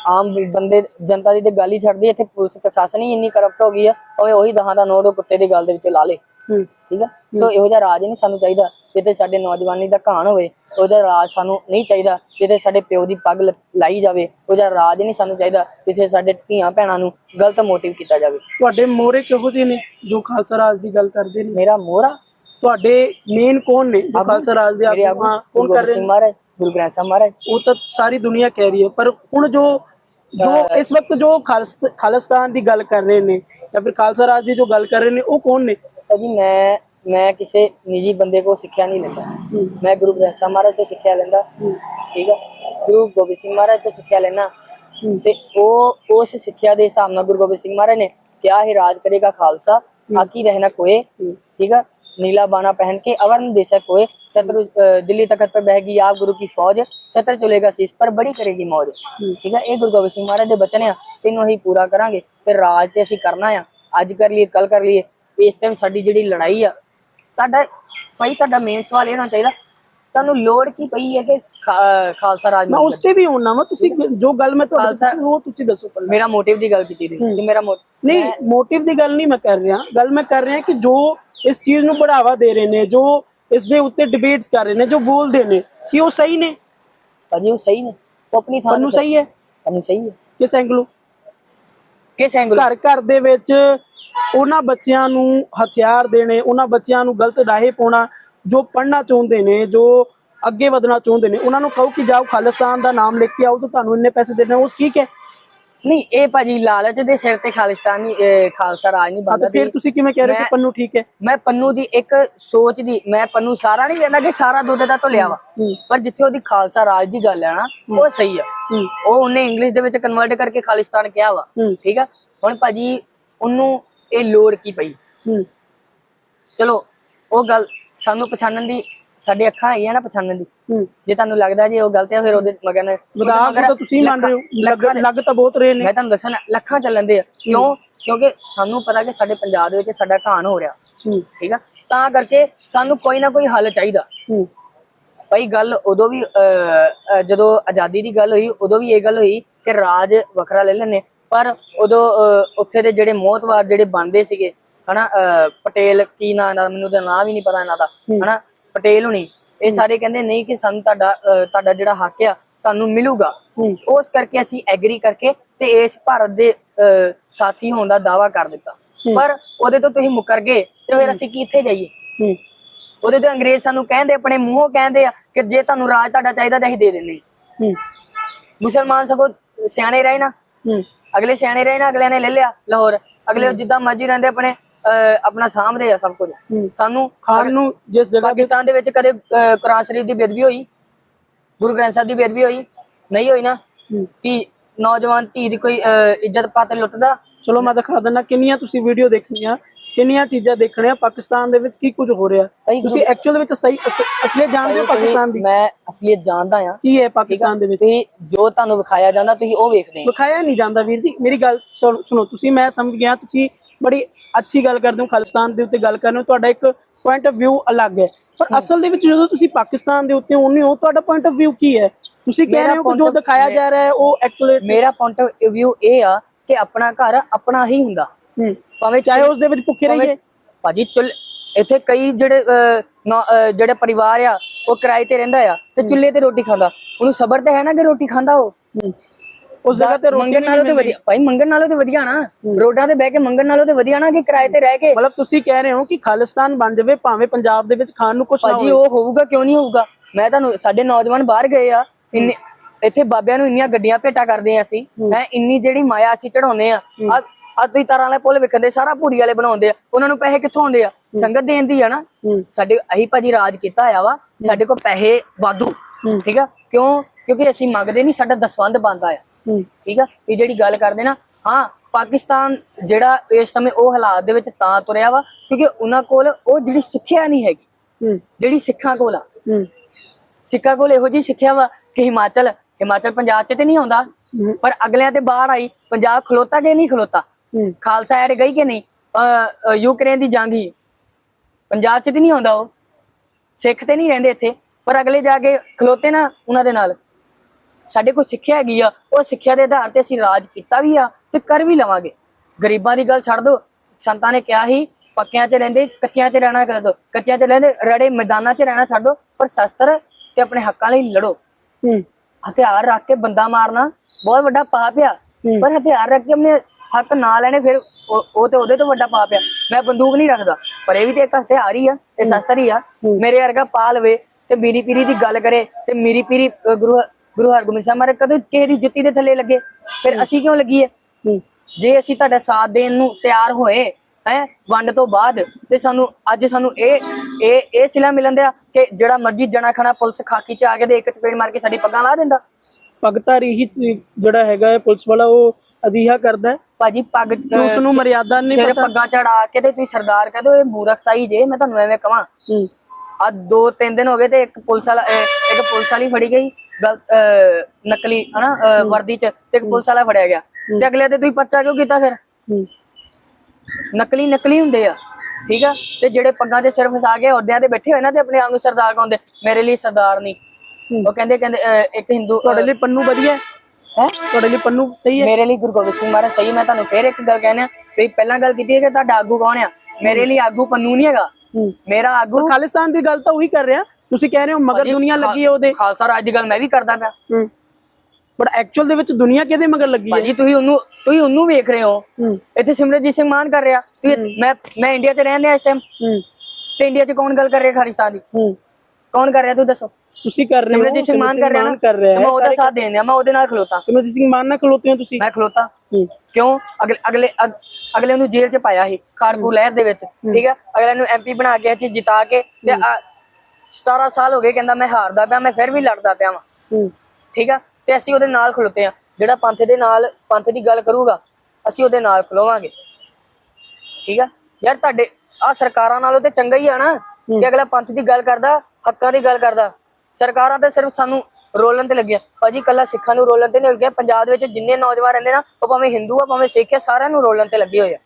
ਆਮ ਬੰਦੇ ਜਨਤਾ ਦੀ ਤੇ ਗੱਲ ਹੀ ਛੱਡਦੀ ਇੱਥੇ ਪੁਲਿਸ ਪ੍ਰਸ਼ਾਸਨ ਹੀ ਇੰਨੀ ਕਰਪਟ ਹੋ ਗਈ ਆ ਭਾਵੇਂ ਉਹੀ ਦਹਾਂ ਦਾ ਨੋਟ ਉਹ ਕੁੱਤੇ ਦੀ ਗਲ ਦੇ ਵਿੱਚ ਲਾ ਲੇ। ਠੀਕ ਆ? ਸੋ ਇਹੋ ਜਿਹਾ ਰਾਜ ਨਹੀਂ ਸਾਨੂੰ ਚਾਹੀਦਾ ਜਿੱਥੇ ਸਾਡੇ ਨੌਜਵਾਨੀ ਦਾ ਘਾਣ ਹੋਵੇ ਉਹ ਜਿਹਾ ਰਾਜ ਸਾਨੂੰ ਨਹੀਂ ਚਾਹੀਦਾ ਜਿੱਥੇ ਸਾਡੇ ਪਿਓ ਦੀ ਪੱਗ ਲਾਈ ਜਾਵੇ ਉਹ ਜਿਹਾ ਰਾਜ ਨਹੀਂ ਸਾਨੂੰ ਚਾਹੀਦਾ ਜਿੱਥੇ ਸਾਡੇ ਧੀਆਂ ਭੈਣਾਂ ਨੂੰ ਗਲਤ ਮੋਟਿਵ ਕੀਤਾ ਜਾਵੇ। ਤੁਹਾਡੇ ਮੋਰੇ ਕਿਹੋ ਜਿਹੇ ਨੇ ਜੋ ਖਾਲਸਾ ਰਾਜ ਦੀ ਗੱਲ ਕਰਦੇ ਨੇ? ਮੇਰਾ ਮੋਹਰਾ? ਤੁਹਾਡੇ ਮੇਨ ਕੌਣ ਨੇ ਜੋ ਖਾਲਸਾ ਰਾਜ ਦੇ ਆਗੂ ਕੌਣ ਕਰ ਰਹੇ ਨੇ? ਮਹਾਰਾਜ ਗੁਰੂ ਗ੍ਰੰਥ ਸਾਹਿਬ ਮਹਾਰਾਜ। ਉਹ ਤਾਂ ਸਾਰੀ ਦੁਨੀਆ ਕਹਿ ਰਹੀ ਹੈ ਪਰ ਹੁਣ ਜੋ ਜੋ ਇਸ ਵਕਤ ਜੋ ਖਾਲਸਤਾਨ ਦੀ ਗੱਲ ਕਰ ਰਹੇ ਨੇ ਜਾਂ ਫਿਰ ਖਾਲਸਾ ਰਾਜ ਦੀ ਜੋ ਗੱਲ ਕਰ ਰਹੇ ਨੇ ਉਹ ਕੌਣ ਨੇ? ਭਾਜੀ ਮੈਂ ਮੈਂ ਕਿਸੇ ਨਿੱਜੀ ਬੰਦੇ ਕੋ ਸਿੱਖਿਆ ਨਹੀਂ ਲੈਂਦਾ। ਮੈਂ ਗੁਰੂ ਗ੍ਰੰਥ ਸਾਹਿਬ ਮਹਾਰਾਜ ਤੋਂ ਸਿੱਖਿਆ ਲੈਂਦਾ। ਠੀਕ ਹੈ ਗੁਰੂ ਗੋਬਿੰਦ ਸਿੰਘ ਮਹਾਰਾਜ ਤੋਂ ਸਿੱਖਿਆ ਲੈਣਾ ਤੇ ਉਹ ਉਸ ਸਿੱਖਿਆ ਦੇ ਹਿਸਾਬ ਨਾਲ ਗੁਰੂ ਗੋਬਿੰਦ ਸਿੰਘ ਮਹਾਰਾਜ ਨੇ ਕਿਹਾ ਹੀ ਰਾਜ ਕਰੇਗਾ ਖਾਲਸਾ। ਆਕੀ ਰਹਿਣਾ ਕੋਏ। ਠੀਕ ਹੈ ਨੀਲਾ ਬਾਣਾ ਪਹਿਨ ਕੇ ਅਵਰਨ ਦੇਸ਼ਕ ਹੋਏ शत्रु अ, दिल्ली तखत पर बहेगी आप गुरु की फौज छत्र चलेगा शीश पर बड़ी करेगी मौज ਠੀਕ ਹੈ ਇਹ ਗੁਰੂ ਗੋਬਿੰਦ ਸਿੰਘ ਮਹਾਰਾਜ ਦੇ ਬਚਨ ਆ ਇਹਨੂੰ ਅਸੀਂ ਪੂਰਾ ਕਰਾਂਗੇ ਤੇ ਰਾਜ ਤੇ ਅਸੀਂ ਕਰਨਾ ਆ ਅੱਜ ਕਰ ਲਈਏ ਕੱਲ ਕਰ ਲਈਏ ਇਸ ਟਾਈਮ ਸਾਡੀ ਜਿਹੜੀ ਲੜਾਈ ਆ ਤੁਹਾਡਾ ਭਾਈ ਤੁਹਾਡਾ ਮੇਨ ਸਵਾਲ ਇਹ ਹੋਣਾ ਚਾਹੀਦਾ ਤੁਹਾਨੂੰ ਲੋੜ ਕੀ ਪਈ ਹੈ ਕਿ ਖਾ- ਖਾਲਸਾ ਰਾਜ ਮੈਂ ਉਸ ਤੇ ਵੀ ਹੋਣਾ ਵਾ ਤੁਸੀਂ ਜੋ ਗੱਲ ਮੈਂ ਤੁਹਾਡੇ ਖਾਲਸਾ- ਪੁੱਛੀ ਉਹ ਤੁਸੀਂ ਦੱਸੋ ਪਹਿਲਾਂ ਮੇਰਾ ਮੋਟਿਵ ਦੀ ਗੱਲ ਕੀਤੀ ਤੁਸੀਂ ਕਿ ਮੇਰਾ ਮੋ- ਨਹੀਂ ਮੋਟਿਵ ਦੀ ਗੱਲ ਨਹੀਂ ਮੈਂ ਕਰ ਰਿਹਾ ਗੱਲ ਮੈਂ ਕਰ ਰਿਹਾ ਕਿ ਜੋ ਇਸ ਚੀਜ਼ ਨੂੰ ਬੜਾਵਾ ਦੇ ਰਹੇ ਨੇ ਜੋ ਇਸ ਦੇ ਉੱਤੇ ਡਿਬੇਟਸ ਕਰ ਰਹੇ ਨੇ ਜੋ ਬੋਲਦੇ ਨੇ ਕਿ ਉਹ ਸਹੀ ਨੇ। ਭਾਜੀ ਉਹ ਸਹੀ ਨੇ। ਉਹ ਆਪਣੀ ਥਾਂ ਤੁਹਾਨੂੰ ਸਹੀ ਹੈ? ਤੁਹਾਨੂੰ ਸਹੀ ਹੈ। ਕਿਸ ਐਂਗਲੋਂ ਕਿਸ ਐਂਗਲ ਘਰ ਘਰ ਦੇ ਵਿੱਚ ਉਹਨਾਂ ਬੱਚਿਆਂ ਨੂੰ ਹਥਿਆਰ ਦੇਣੇ ਉਹਨਾਂ ਬੱਚਿਆਂ ਨੂੰ ਗਲਤ ਰਾਹੇ ਪਾਉਣਾ ਜੋ ਪੜ੍ਹਨਾ ਚਾਹੁੰਦੇ ਨੇ ਜੋ ਅੱਗੇ ਵਧਣਾ ਚਾਹੁੰਦੇ ਨੇ ਉਹਨਾਂ ਨੂੰ ਕਹੋ ਕਿ ਜਾਓ ਖਾਲਿਸਤਾਨ ਦਾ ਨਾਮ ਲਿਖ ਕੇ ਆਓ ਤਾਂ ਤੁਹਾਨੂੰ ਇੰਨੇ ਪੈਸੇ ਦੇਣੇ ਉਸ ਠੀਕ ਹੈ ਨਹੀਂ ਇਹ ਭਾਜੀ ਲਾਲਚ ਦੇ ਸਿਰ ਤੇ ਖਾਲਿਸਤਾਨੀ ਖਾਲਸਾ ਰਾਜ ਨਹੀਂ ਬਣਦਾ ਤਾਂ ਫਿਰ ਤੁਸੀਂ ਕਿਵੇਂ ਕਹਿ ਰਹੇ ਹੋ ਕਿ ਪੰਨੂ ਠੀਕ ਹੈ? ਮੈਂ ਪੰਨੂ ਦੀ ਇੱਕ ਸੋਚ ਦੀ ਮੈਂ ਪੰਨੂ ਸਾਰਾ ਨਹੀਂ ਕਹਿੰਦਾ ਕਿ ਸਾਰਾ ਦੁੱਧ ਦਾ ਧੁਲਿਆ ਵਾ। ਪਰ ਜਿੱਥੇ ਉਹਦੀ ਖਾਲਸਾ ਰਾਜ ਦੀ ਗੱਲ ਹੈ ਨਾ ਉਹ ਸਹੀ ਆ। ਉਹ ਉਹਨੇ ਇੰਗਲਿਸ਼ ਦੇ ਵਿੱਚ ਕਨਵਰਟ ਕਰਕੇ ਖਾਲਿਸਤਾਨ ਕਿਹਾ ਵਾ। ਠੀਕ ਆ? ਹੁਣ ਭਾਜੀ ਉਹਨੂੰ ਇਹ ਲੋੜ ਕੀ ਪਈ? ਚਲੋ ਉਹ ਗੱਲ ਸਾਨੂੰ ਪਛਾਣਨ ਦੀ ਸਾਡੇ ਅੱਖਾਂ ਹੈਗੀਆਂ ਨਾ ਪਛਾਣਨ ਦੀ। ਹੂੰ। ਜੇ ਤੁਹਾਨੂੰ ਲੱਗਦਾ ਜੇ ਉਹ ਗਲਤ ਹੈ ਫਿਰ ਉਹਦੇ ਮਗਰ ਨੇ ਵਿਦਾਤ ਤਾਂ ਤੁਸੀਂ ਮੰਨ ਰਹੇ ਹੋ ਲੱਗ ਲੱਗ ਤਾਂ ਬਹੁਤ ਰਹੇ ਨੇ। ਮੈਂ ਤੁਹਾਨੂੰ ਦੱਸਣਾ ਲੱਖਾਂ ਚੱਲਣ ਦੇ ਆ। ਕਿਉਂ? ਕਿਉਂਕਿ ਸਾਨੂੰ ਪਤਾ ਕਿ ਸਾਡੇ ਪੰਜਾਬ ਦੇ ਵਿੱਚ ਸਾਡਾ ਘਾਣ ਹੋ ਰਿਹਾ। ਠੀਕ ਆ? ਤਾਂ ਕਰਕੇ ਸਾਨੂੰ ਕੋਈ ਨਾ ਕੋਈ ਹੱਲ ਚਾਹੀਦਾ। ਹੂੰ। ਭਾਈ ਗੱਲ ਉਦੋਂ ਵੀ ਜਦੋਂ ਆਜ਼ਾਦੀ ਦੀ ਗੱਲ ਹੋਈ ਉਦੋਂ ਵੀ ਇਹ ਗੱਲ ਹੋਈ ਕਿ ਰਾਜ ਵੱਖਰਾ ਲੈ ਲੈਣੇ ਪਰ ਉਦੋਂ ਉੱਥੇ ਦੇ ਜਿਹੜੇ ਮੋਹਤਵਾਰ ਜਿਹੜੇ ਬੰਦੇ ਸੀਗੇ ਹਨਾ ਪਟੇਲ ਕੀ ਨਾਂ ਇਹਨਾਂ ਦਾ ਮੈਨੂੰ ਤਾਂ ਨਾਂ ਵੀ ਨਹੀਂ ਪਤਾ ਇਹਨਾਂ ਦਾ। ਹਨਾ ਪਟੇਲ ਹੁਣੀ। ਇਹ ਸਾਰੇ ਕਹਿੰਦੇ ਨਹੀਂ ਕਿ ਸਾਨੂੰ ਤੁਹਾਡਾ ਤੁਹਾਡਾ ਜਿਹੜਾ ਹੱਕ ਆ ਤੁਹਾਨੂੰ ਮਿਲੂਗਾ। ਉਸ ਕਰਕੇ ਅਸੀਂ ਐਗਰੀ ਕਰਕੇ ਤੇ ਇਸ ਭਾਰਤ ਦੇ ਸਾਥੀ ਹੋਣ ਦਾ ਦਾਵਾ ਕਰ ਦਿੱਤਾ। ਪਰ ਉਹਦੇ ਤੋਂ ਤੁਸੀਂ ਮੁਕਰ ਗਏ ਤੇ ਫਿਰ ਅਸੀਂ ਕਿੱਥੇ ਜਾਈਏ? ਉਹਦੇ ਤੇ ਅੰਗਰੇਜ਼ ਸਾਨੂੰ ਕਹਿੰਦੇ ਆਪਣੇ ਮੂੰਹੋਂ ਕਹਿੰਦੇ ਆ ਕਿ ਜੇ ਤੁਹਾਨੂੰ ਰਾਜ ਤੁਹਾਡਾ ਚਾਹੀਦਾ ਤਾਂ ਅਸੀਂ ਦੇ। ਹੂੰ। ਮੁਸਲਮਾਨ ਸਗੋਂ ਸਿਆਣੇ ਰਹੇ ਨਾ। ਅਗਲੇ ਸਿਆਣੇ ਰਹੇ ਨਾ ਅਗਲੇ ਨੇ ਲੈ ਲਿਆ ਲਾਹੌਰ। ਅਗਲੇ ਜਿੱਦਾਂ ਮਰਜ਼ੀ ਰਹਿੰਦੇ ਆਪਣੇ। ਆਪਣਾ ਸਾਂਭਦੇ ਆ ਸਭ ਕੁਝ। ਸਾਨੂੰ ਖਾਨ ਨੂੰ ਜਿਸ ਜਗ੍ਹਾ ਪਾਕਿਸਤਾਨ ਦੇ ਵਿੱਚ ਕਦੇ ਕੁਰਾਨ ਸ਼ਰੀਫ ਦੀ ਬੇਦਬੀ ਹੋਈ? ਗੁਰੂ ਗ੍ਰੰਥ ਸਾਹਿਬ ਦੀ ਬੇਦਬੀ ਹੋਈ? ਨਹੀਂ ਹੋਈ ਨਾ? ਕਿ ਨੌਜਵਾਨ ਧੀ ਦੀ ਕੋਈ ਇੱਜ਼ਤ ਪਾਤਰ ਲੁੱਟਦਾ? ਚਲੋ ਮੈਂ ਦਿਖਾ ਦਿੰਦਾ ਕਿੰਨੀਆਂ ਤੁਸੀਂ ਵੀਡੀਓ ਦੇਖਣੀਆਂ ਕਿੰਨੀਆਂ ਚੀਜ਼ਾਂ ਦੇਖਣੀਆਂ ਪਾਕਿਸਤਾਨ ਦੇ ਵਿੱਚ ਕੀ ਕੁਝ ਹੋ ਰਿਹਾ। ਤੁਸੀਂ ਐਕਚੁਅਲ ਵਿੱਚ ਸਹੀ ਅਸ- ਅਸਲੀਅਤ ਜਾਣਦੇ ਹੋ ਪਾਕਿਸਤਾਨ ਦੀ? ਮੈਂ ਅਸਲੀਅਤ ਜਾਣਦਾ ਆ ਕੀ ਹੈ ਪਾਕਿਸਤਾਨ ਦੇ ਵਿੱਚ? ਤੁਸੀਂ ਜੋ ਤੁਹਾਨੂੰ ਵਿਖਾਇਆ ਜਾਂਦਾ ਤੁਸੀਂ ਉਹ ਵੇਖਦੇ ਵਿਖਾਇਆ ਨਹੀਂ ਜਾਂਦਾ ਵੀਰ ਜੀ। ਮੇਰੀ ਗੱਲ ਸੁਣ- ਸੁਣੋ ਤੁਸੀਂ ਮੈਂ ਸਮਝ ਗਿਆ ਤੁਸੀਂ ਬੜੀ ਅੱਛੀ ਗੱਲ ਕਰਦੇ ਹੋ ਖਾਲਿਸਤਾਨ ਦੇ ਉੱਤੇ ਗੱਲ ਕਰ ਰਹੇ ਹੋ ਤੁਹਾਡਾ ਇੱਕ ਪੁਆਇੰਟ ਆਫ View ਅਲੱਗ ਹੈ। ਪਰ ਅਸਲ ਦੇ ਵਿੱਚ ਜਦੋਂ ਤੁਸੀਂ ਪਾਕਿਸਤਾਨ ਦੇ ਉੱਤੇ ਆਉਂਦੇ ਹੋ ਤੁਹਾਡਾ ਪੁਆਇੰਟ ਆਫ View ਕੀ ਹੈ? ਤੁਸੀਂ ਕਹਿ ਰਹੇ ਹੋ ਕਿ ਜੋ ਦਿਖਾਇਆ ਜਾ ਰਿਹਾ ਹੈ ਉਹ ਐਕਚੁਅਲੀ ਮੇਰਾ ਪੁਆਇੰਟ ਆਫ View ਇਹ ਆ ਕਿ ਆਪਣਾ ਘਰ ਆਪਣਾ ਹੀ ਹੁੰਦਾ। ਭਾਵੇਂ ਚਾਹੇ ਉਸ ਦੇ ਵਿੱਚ ਭੁੱਖੇ ਰਹੀਏ। ਭਾਜੀ ਚੁੱਲ ਇੱਥੇ ਕਈ ਜਿਹੜੇ ਜਿਹੜੇ ਪਰਿਵਾਰ ਆ ਉਹ ਕਿਰਾਏ ਤੇ ਰਹਿੰਦਾ ਆ ਤੇ ਚੁੱਲ੍ਹੇ ਤੇ ਰੋਟੀ ਖਾਂਦਾ। ਉਹਨੂੰ ਸਬਰ ਤੇ ਹੈ ਨਾ ਕਿ ਰੋਟੀ ਖਾਂਦਾ ਉਹ। ਉਸ ਜਗ੍ਹਾ ਤੇ ਰੋਟੀ ਮੰਗਣ ਨਾਲੋਂ ਤੇ ਵਧੀਆ। ਭਾਈ ਮੰਗਣ ਨਾਲੋਂ ਤੇ ਵਧੀਆ ਨਾ। ਰੋਡਾਂ ਤੇ ਬਹਿ ਕੇ ਮੰਗਣ ਨਾਲੋਂ ਤੇ ਵਧੀਆ ਨਾ ਕਿ ਕਿਰਾਏ ਤੇ ਰਹਿ ਕੇ। ਮਤਲਬ ਤੁਸੀਂ ਕਹਿ ਰਹੇ ਹੋ ਕਿ ਖਾਲਿਸਤਾਨ ਬਣ ਜਾਵੇ ਭਾਵੇਂ ਪੰਜਾਬ ਦੇ ਵਿੱਚ ਖਾਣ ਨੂੰ ਕੁਝ ਨਾ ਭਾਜੀ ਉਹ ਹੋਊਗਾ ਕਿਉਂ ਨਹੀਂ ਹੋਊਗਾ? ਮੈਂ ਤੁਹਾਨੂੰ ਸਾਡੇ ਨੌਜਵਾਨ ਬਾਹਰ ਗਏ ਆ ਇੰਨੇ ਇੱਥੇ ਬਾਬਿਆਂ ਨੂੰ ਇੰਨੀਆਂ ਗੱਡੀਆਂ ਭੇਟਾ ਕਰਦੇ ਆ ਅਸੀਂ। ਹੈ। ਇੰਨੀ ਜਿਹੜੀ ਮਾਇਆ ਅਸੀਂ ਚੜਾਉਂਦੇ ਆ ਆ ਆ ਤੁਸੀਂ ਤਾਰਾਂ ਵਾਲੇ ਪੁੱਲ ਵਿਖਦੇ ਸਾਰਾ ਪੂਰੀ ਵਾਲੇ ਬਣਾਉਂਦੇ ਆ। ਉਹਨਾਂ ਨੂੰ ਪੈਸੇ ਕਿੱਥੋਂ ਆਉਂਦੇ ਆ? ਸੰਗਤ ਦੇਣ ਦੀ ਆ ਨਾ। ਸਾਡੇ ਅਹੀ ਭਾਜੀ ਰਾਜ ਕੀਤਾ ਹੋਇਆ ਵਾ ਸਾਡੇ ਕੋਲ ਪੈਸੇ ਵਾਧੂ। ਠੀਕ ਆ? ਕਿਉਂ? ਕਿਉਂਕਿ ਅਸੀਂ ਮੰਗਦੇ ਨਹੀਂ ਸਾਡਾ ਦਸਵੰਦ ਬੰਦਾ ਆ। ਠੀਕ ਆ? ਇਹ ਜਿਹੜੀ ਗੱਲ ਕਰਦੇ ਨਾ ਹਾਂ ਪਾਕਿਸਤਾਨ ਜਿਹੜਾ ਇਸ ਸਮੇਂ ਉਹ ਹਾਲਾਤ ਦੇ ਵਿੱਚ ਤਾਂ ਤੁਰਿਆ ਵਾ ਕਿਉਂਕਿ ਉਹਨਾਂ ਕੋਲ ਉਹ ਜਿਹੜੀ ਸਿੱਖਿਆ ਨਹੀਂ ਹੈਗੀ। ਜਿਹੜੀ ਸਿੱਖਾਂ ਕੋਲ ਆ। ਸਿੱਖਾਂ ਕੋਲ ਇਹੋ ਜੀ ਸਿੱਖਿਆ ਵਾ ਕਿ ਹਿਮਾਚਲ ਹਿਮਾਚਲ ਪੰਜਾਬ 'ਚ ਤੇ ਨਹੀਂ ਆਉਂਦਾ। ਪਰ ਅਗਲਿਆਂ ਤੇ ਬਾਹਰ ਆਈ ਪੰਜਾਬ ਖਲੋਤਾ ਕਿ ਨਹੀਂ ਖਲੋਤਾ? ਖਾਲਸਾ ਐਡ ਗਈ ਕਿ ਨਹੀਂ? ਯੂਕਰੇਨ ਦੀ ਜੰਗ ਹੀ। ਪੰਜਾਬ 'ਚ ਤੇ ਨਹੀਂ ਆਉਂਦਾ ਉਹ। ਸਿੱਖ ਤੇ ਨਹੀਂ ਰਹਿੰਦੇ ਇੱਥੇ। ਪਰ ਅਗਲੇ ਜਾ ਕੇ ਖਲੋਤੇ ਨਾ ਉਹਨਾਂ ਦੇ ਨਾਲ। ਸਾਡੇ ਕੋਲ ਸਿੱਖਿਆ ਹੈਗੀ ਆ ਉਹ ਸਿੱਖਿਆ ਦੇ ਆਧਾਰ ਤੇ ਅਸੀਂ ਰਾਜ ਕੀਤਾ ਵੀ ਆ ਤੇ ਕਰ ਵੀ ਲਵਾਂਗੇ। ਗਰੀਬਾਂ ਦੀ ਗੱਲ ਛੱਡ ਦੋ ਸੰਤਾਂ ਨੇ ਕਿਹਾ ਸੀ ਪੱਕਿਆਂ 'ਚ ਰਹਿੰਦੇ ਕੱਚਿਆਂ 'ਚ ਰਹਿਣਾ ਕਰ ਦੋ ਕੱਚਿਆਂ 'ਚ ਰਹਿੰਦੇ ਰੜੇ ਮੈਦਾਨਾਂ 'ਚ ਰਹਿਣਾ ਛੱਡ ਦੋ ਪਰ ਸ਼ਸਤਰ ਤੇ ਆਪਣੇ ਹੱਕਾਂ ਲਈ ਲੜੋ। ਹਥਿਆਰ ਰੱਖ ਕੇ ਬੰਦਾ ਮਾਰਨਾ ਬਹੁਤ ਵੱਡਾ ਪਾਪ ਆ। ਪਰ ਹਥਿਆਰ ਰੱਖ ਕੇ ਆਪਣੇ ਹੱਕ ਨਾ ਲੈਣੇ ਫਿਰ ਉਹ ਤੇ ਉਹਦੇ ਤੋਂ ਵੱਡਾ ਪਾਪ ਆ। ਮੈਂ ਬੰਦੂਕ ਨਹੀਂ ਰੱਖਦਾ ਪਰ ਇਹ ਵੀ ਤੇ ਇੱਕ ਹਥਿਆਰ ਹੀ ਆ ਇਹ ਸ਼ਸਤਰ ਹੀ ਆ। ਮੇਰੇ ਵਰਗਾ ਪਾ ਲਵੇ ਤੇ ਮੀਰੀ ਪੀਰੀ ਦੀ ਗੱਲ ਕਰੇ ਤੇ ਮੀਰੀ ਪੀਰੀ ਗੁਰੂ ਗੁਰੂ ਹਰਗੋਬਿੰਦ ਸਾਹਿਬ ਮਾਰੇ ਕਦੇ ਕਿਸੇ ਦੀ ਜੁੱਤੀ ਦੇ ਥੱਲੇ ਲੱਗੇ ਫਿਰ ਅਸੀਂ ਕਿਉਂ ਲੱਗੀਏ? ਜੇ ਅਸੀਂ ਤੁਹਾਡਾ ਸਾਥ ਦੇਣ ਨੂੰ ਤਿਆਰ ਹੋਏ ਹੈ ਵੰਡ ਤੋਂ ਬਾਅਦ ਤੇ ਸਾਨੂੰ ਅੱਜ ਸਾਨੂੰ ਇਹ ਇਹ ਇਹ ਸਿਲਾ ਮਿਲਣ ਦਿਆ ਕਿ ਜਿਹੜਾ ਮਰਜ਼ੀ ਜਣਾ ਖਣਾ ਪੁਲਿਸ ਖਾਕੀ ਚ ਆ ਕੇ ਦੇ ਇੱਕ ਚਪੇੜ ਮਾਰ ਕੇ ਸਾਡੀ ਪੱਗਾਂ ਲਾ ਦਿੰਦਾ। ਭਗਤਾਰੀ ਹੀ ਜਿਹੜਾ ਹੈਗਾ ਪੁਲਿਸ ਵਾਲਾ ਉਹ ਅਜੀਹਾ ਕਰਦਾ ਭਾਜੀ ਪੱਗ ਉਸ ਨੂੰ ਮਰਿਆਦਾ ਨਹੀਂ ਸਿਰ ਪਤਾ? ਪੱਗਾਂ ਚੜਾ ਕੇ ਤੇ ਤੁਸੀਂ ਸਰਦਾਰ ਕਹਦੋ ਇਹ ਮੂਰਖਤਾਈ ਜੇ ਮੈਂ ਤੁਹਾਨੂੰ ਐਵੇਂ ਕਵਾਂ। ਹੂੰ। ਆ ਦੋ ਤਿੰਨ ਦਿਨ ਹੋ ਗਏ ਤੇ ਇੱਕ ਪੁਲਿਸ ਵਾਲਾ ਇੱਕ ਪੁਲਿਸ ਵਾਲੀ ਫੜੀ ਗਈ ਗਲਤ ਨਕਲੀ ਹਨਾ ਵਰਦੀ ਚ ਤੇ ਇੱਕ ਪੁਲਿਸ ਵਾਲਾ ਫੜਿਆ ਗਿਆ। ਤੇ ਅਗਲੇ ਤੇ ਤੁਸੀਂ ਪਰਚਾ ਕਿਉਂ ਕੀਤਾ ਫਿਰ? ਨਕਲੀ ਨਕਲੀ ਹੁੰਦੇ ਆ ਠੀਕ ਆ? ਤੇ ਜਿਹੜੇ ਪੱਗਾਂ ਤੇ ਸਿਰ ਫਸਾ ਕੇ ਅਹੁਦਿਆਂ ਤੇ ਬੈਠੇ ਹੋਏ ਨਾ ਤੇ ਆਪਣੇ ਆਪ ਨੂੰ ਸਰਦਾਰ ਕਹਿੰਦੇ ਮੇਰੇ ਲਈ ਸਰਦਾਰ ਨਹੀਂ। ਉਹ ਕਹਿੰਦੇ ਕਹਿੰਦੇ ਇੱਕ ਹਿੰਦੂ ਤੁਹਾਡੇ ਲਈ ਪੰਨੂ ਵਧੀਆ ਹੈ। ਤੁਹਾਡੇ ਲਈ ਪੰਨੂ ਸਹੀ ਹੈ। ਮੇਰੇ ਲਈ ਗੁਰੂ ਗੋਬਿੰਦ ਸਿੰਘ ਮਹਾਰਾਜ ਸਹੀ ਮੈਂ ਤੁਹਾਨੂੰ ਫੇਰ ਇੱਕ ਗੱਲ ਕਹਿਣਾ ਵੀ ਪਹਿਲਾਂ ਗੱਲ ਕੀਤੀ ਹੈ ਕਿ ਤੁਹਾਡਾ ਆਗੂ ਕੌਣ ਆ? ਮੇਰੇ ਲਈ ਆਗੂ ਪੰਨੂ ਨਹੀਂ ਹੈਗਾ। ਮੇਰਾ ਆਗੂ ਖਾਲਿਸਤਾਨ ਦੀ ਗੱਲ ਤਾਂ ਉਹੀ ਕਰ ਰਿਹਾ। ਤੁਸੀਂ ਕਹਿ ਰਹੇ ਹੋ ਮਗਰ ਦੁਨੀਆ ਲੱਗੀ ਹੈ ਉਹਦੇ। ਖਾਲਸਾ ਰਾਜ ਦੀ ਗੱਲ ਮੈਂ ਵੀ ਕਰਦਾ ਪਿਆ। ਬਟ ਐਕਚੁਅਲ ਦੇ ਵਿੱਚ ਦੁਨੀਆ ਕਿਹਦੇ ਮਗਰ ਲੱਗੀ ਹੈ? ਭਾਜੀ ਤੁਸੀਂ ਉਹਨੂੰ ਤੁਸੀਂ ਉਹਨੂੰ ਵੇਖ ਰਹੇ ਹੋ। ਇੱਥੇ ਸਿਮਰਜੀਤ ਸਿੰਘ ਮਾਨ ਕਰ ਰਿਹਾ। ਤੁਸੀਂ ਮੈਂ ਮੈਂ ਇੰਡੀਆ 'ਚ ਰਹਿੰਦੇ ਆ ਇਸ ਟਾਈਮ ਤੇ ਇੰਡੀਆ 'ਚ ਕੌਣ ਗੱਲ ਕਰ ਰਿਹਾ ਖਾਲਿਸਤਾਨ ਦੀ? ਕੌਣ ਕਰ ਰਿਹਾ ਤੂੰ ਦੱਸੋ? ਤੁਸੀਂ ਕਰ ਰਹੇ ਹੋ ਸਿਮਰਜੀਤ ਸਿੰਘ ਮਾਨ ਕਰ ਰਿਹਾ ਨਾ। ਕਰ ਰਿਹਾ ਮੈਂ ਉਹਦਾ ਸਾਥ ਦੇਣ ਮੈਂ ਉਹਦੇ ਨਾਲ ਖਲੋਤਾ। ਸਿਮਰਜੀਤ ਸਿੰਘ ਮਾਨ ਨਾਲ ਖਲੋਤੇ ਹੋ ਤੁਸੀਂ? ਮੈਂ ਖਲੋਤਾ। ਕਿਉਂ? ਅਗਲੇ ਅਗਲੇ ਅਗ- ਅਗਲੇ ਨੂੰ ਜੇਲ੍ਹ ਚ ਪਾਇਆ ਸੀ ਖਾੜਕੂ ਲਹਿਰ ਦੇ ਵਿੱਚ ਠੀਕ ਹੈ ਅਗਲੇ ਨੂੰ ਐਮਪੀ ਬਣਾ ਕੇ ਚੀਜ਼ ਜਿਤਾ ਕੇ ਤੇ ਆ 17 ਸਾਲ ਹੋ ਗਏ ਕਹਿੰਦਾ ਮੈਂ ਹਾਰਦਾ ਪਿਆ ਮੈਂ ਫਿਰ ਵੀ ਲੜਦਾ ਪਿਆ ਵਾਂ। ਹੂੰ। ਠੀਕ ਆ? ਤੇ ਅਸੀਂ ਉਹਦੇ ਨਾਲ ਖਲੋਤੇ ਆ। ਜਿਹੜਾ ਪੰਥ ਦੇ ਨਾਲ ਪੰਥ ਦੀ ਗੱਲ ਕਰੂਗਾ ਅਸੀਂ ਉਹਦੇ ਨਾਲ ਖਲੋਵਾਂਗੇ। ਠੀਕ ਆ? ਯਾਰ ਤੁਹਾਡੇ ਆ ਸਰਕਾਰਾਂ ਨਾਲੋਂ ਤੇ ਚੰਗਾ ਹੀ ਆ ਨਾ ਕਿ ਅਗਲਾ ਪੰਥ ਦੀ ਗੱਲ ਕਰਦਾ ਹੱਕਾਂ ਦੀ ਗੱਲ ਕਰਦਾ। ਸਰਕਾਰਾਂ ਤੇ ਸਿਰਫ ਸਾਨੂੰ ਰੋਲਣ ਤੇ ਲੱਗੀਆਂ। ਭਾਜੀ ਕੱਲਾ ਸਿੱਖਾਂ ਨੂੰ ਰੋਲਣ ਤੇ ਨਹੀਂ ਲੱਗਿਆ। ਪੰਜਾਬ ਦੇ ਵਿੱਚ ਜਿੰਨੇ ਨੌਜਵਾਨ ਰਹਿੰਦੇ ਨਾ ਉਹ ਭਾਵੇਂ ਹਿੰਦੂ ਆ ਭਾਵੇਂ ਸਿੱਖ ਆ ਸਾਰਿਆਂ ਨੂੰ ਰੋਲਣ ਤੇ ਲੱਗੇ ਹੋਏ ਆ।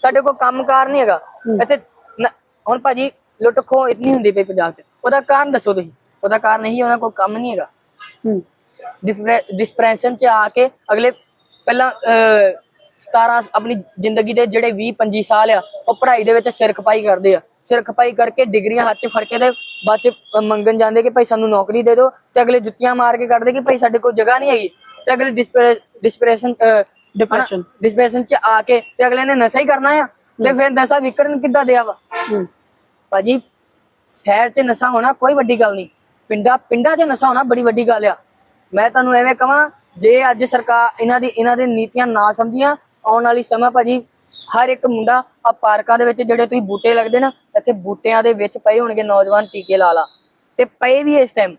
ਸਾਡੇ ਕੋਲ ਕੰਮਕਾਰ ਨਹੀਂ ਹੈਗਾ। ਇੱਥੇ ਹੁਣ ਭਾਜੀ ਲੁੱਟ ਖੋ ਇਤਨੀ ਹੁੰਦੀ ਪਈ ਪੰਜਾਬ 'ਚ। ਉਹਦਾ ਕਾਰਨ ਦੱਸੋ ਤੁਸੀਂ। ਉਹਦਾ ਕਾਰਨ ਨਹੀਂ ਉਹਨਾਂ ਕੋਲ ਕੰਮ ਨਹੀਂ ਹੈਗਾ। ਡਿਸਪ੍ਰੈਸ਼ਨ ਚ ਆ ਕੇ ਅਗਲੇ ਪਹਿਲਾਂ ਅਹ, 17 ਆਪਣੀ ਜ਼ਿੰਦਗੀ ਦੇ ਜਿਹੜੇ 20 25 ਸਾਲ ਆ ਉਹ ਪੜ੍ਹਾਈ ਦੇ ਵਿੱਚ ਸਿਰ ਖਪਾਈ ਕਰਦੇ ਆ। ਸਿਰ ਖਪਾਈ ਕਰਕੇ ਡਿਗਰੀਆਂ ਹੱਥ 'ਚ ਫੜ ਕੇ ਤੇ ਬਾਅਦ 'ਚ ਮੰਗਣ ਜਾਂਦੇ ਕਿ ਭਾਈ ਸਾਨੂੰ ਨੌਕਰੀ ਦੇ ਦਿਓ ਤੇ ਅਗਲੇ ਜੁੱਤੀਆਂ ਮਾਰ ਕੇ ਕੱਢਦੇ ਕਿ ਭਾਈ ਸਾਡੇ ਕੋਲ ਜਗ੍ਹਾ ਨਹੀਂ ਹੈਗੀ ਤੇ ਅਗਲੇ ਡਿਸਪ੍ਰੈਸ਼ਨ Depression. ਡਿਸਪ੍ਰੈਸ਼ਨ ਚ ਆ ਕੇ ਤੇ ਅਗਲੇ ਨੇ ਨਸ਼ਾ ਹੀ ਕਰਨਾ ਆ ਤੇ ਫਿਰ ਨਸ਼ਾ ਵਿਕਰਨ ਕਿੱਦਾਂ ਦਿਆ ਵਾ? ਭਾਜੀ ਸ਼ਹਿਰ 'ਚ ਨਸ਼ਾ ਹੋਣਾ ਕੋਈ ਵੱਡੀ ਗੱਲ ਨਹੀਂ। ਪਿੰਡਾਂ ਪਿੰਡਾਂ 'ਚ ਨਸ਼ਾ ਹੋਣਾ ਬੜੀ ਵੱਡੀ ਗੱਲ ਆ। ਮੈਂ ਤੁਹਾਨੂੰ ਐਵੇਂ ਕਹਾਂ ਜੇ ਅੱਜ ਸਰਕਾਰ ਇਹਨਾਂ ਦੀ ਇਹਨਾਂ ਦੀ ਨੀਤੀਆਂ ਨਾ ਸਮਝੀਆਂ ਆਉਣ ਵਾਲੀ ਸਮਾਂ ਭਾਜੀ ਹਰ ਇੱਕ ਮੁੰਡਾ ਆ ਪਾਰਕਾਂ ਦੇ ਵਿੱਚ ਜਿਹੜੇ ਤੁਸੀਂ ਬੂਟੇ ਲੱਗਦੇ ਨਾ ਇੱਥੇ ਬੂਟਿਆਂ ਦੇ ਵਿੱਚ ਪਏ ਹੋਣਗੇ ਨੌਜਵਾਨ ਟੀਕੇ ਲਾ ਲਾ। ਤੇ ਪਏ ਵੀ ਇਸ ਟਾਈਮ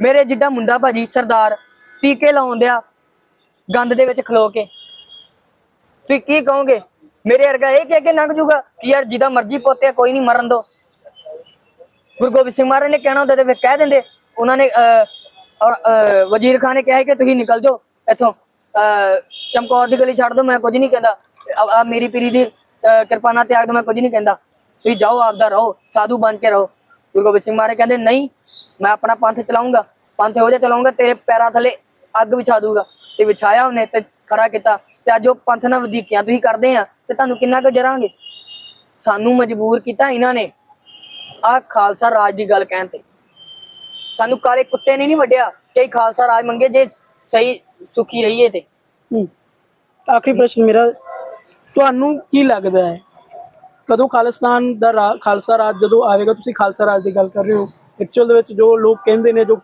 ਮੇਰੇ ਜਿੱਡਾ ਮੁੰਡਾ ਭਾਜੀ ਸਰਦਾਰ ਟੀਕੇ ਲਾਉਣ ਡਿਆ ਗੰਦ ਦੇ ਵਿੱਚ ਖਲੋ ਕੇ। ਤੁਸੀਂ ਕੀ ਕਹੋਗੇ? ਮੇਰੇ ਵਰਗਾ ਇਹ ਕਹਿ ਕੇ ਲੰਘ ਜੂਗਾ ਕਿ ਯਾਰ ਜਿਹਦਾ ਮਰਜ਼ੀ ਪੋਤੇ ਕੋਈ ਨਹੀਂ ਮਰਨ ਦੋ। ਗੁਰੂ ਗੋਬਿੰਦ ਸਿੰਘ ਮਹਾਰਾਜ ਨੇ ਕਹਿਣਾ ਹੁੰਦਾ ਤੇ ਫਿਰ ਕਹਿ ਦਿੰਦੇ। ਉਹਨਾਂ ਨੇ ਔਰ ਵਜ਼ੀਰ ਖਾਨ ਨੇ ਕਿਹਾ ਕਿ ਤੁਸੀਂ ਨਿਕਲ ਜਾਓ ਇੱਥੋਂ। ਚਮਕੌਰ ਦੀ ਗਲੀ ਛੱਡ ਦਿਓ ਮੈਂ ਕੁਝ ਨਹੀਂ ਕਹਿੰਦਾ। ਆ- ਮੇਰੀ ਪੀਰੀ ਦੀ ਅਹ, ਕਿਰਪਾ ਨਾਲ ਤਿਆਗ ਦਿਓ ਮੈਂ ਕੁਝ ਨਹੀਂ ਕਹਿੰਦਾ। ਤੁਸੀਂ ਜਾਓ ਆਪਦਾ ਰਹੋ ਸਾਧੂ ਬਣ ਕੇ ਰਹੋ। ਗੁਰੂ ਗੋਬਿੰਦ ਸਿੰਘ ਮਹਾਰਾਜ ਕਹਿੰਦੇ ਨਹੀਂ ਮੈਂ ਆਪਣਾ ਪੰਥ ਚਲਾਉਂਗਾ। ਪੰਥ ਇਹੋ ਜਿਹਾ ਚਲਾਉਂਗਾ ਤੇਰੇ ਪੈਰਾਂ ਥੱਲੇ ਅੱਗ ਵਿਛਾ ਦੂੰਗਾ। ਤੇ ਵਿਛਾਇਆ ਉਹਨੇ ਤੇ ਖੜਾ ਕੀਤਾ। ਤੇ ਅੱਜ ਉਹ ਪੰਥ ਨਾਲ ਵਧੀਕੀਆਂ ਤੁਸੀਂ ਕਰਦੇ ਆ ਤੇ ਤੁਹਾਨੂੰ ਕਿੰਨਾ ਕੁ ਜਰਾਂਗੇ? ਸਾਨੂੰ ਮਜਬੂਰ ਕੀਤਾ ਇਹਨਾਂ ਨੇ ਆ ਖਾਲਸਾ ਰਾਜ ਦੀ ਗੱਲ ਕਹਿਣ ਤੇ। ਸਾਨੂੰ ਕਾਲੇ ਕੁੱਤੇ ਨੇ ਨਹੀਂ ਵੱਡਿਆ ਕਈ ਖਾਲਸਾ ਰਾਜ ਮੰਗੇ ਜੇ ਸਹੀ ਸੁਖੀ ਰਹੀਏ ਤੇ। ਆਖਰੀ ਪ੍ਰਸ਼ਨ ਮੇਰਾ ਤੁਹਾਨੂੰ ਕੀ ਲੱਗਦਾ ਹੈ? ਕਦੋਂ ਖਾਲਿਸਤਾਨ ਦਾ ਰਾ- ਖਾਲਸਾ ਰਾਜ ਜਦੋਂ ਆਵੇਗਾ? ਤੁਸੀਂ ਖਾਲਸਾ ਰਾਜ ਦੀ ਗੱਲ ਕਰ ਰਹੇ ਹੋ। ਐਕਚੁਅਲ ਦੇ ਵਿੱਚ ਜੋ ਲੋਕ ਕਹਿੰਦੇ ਨੇ, ਜੋ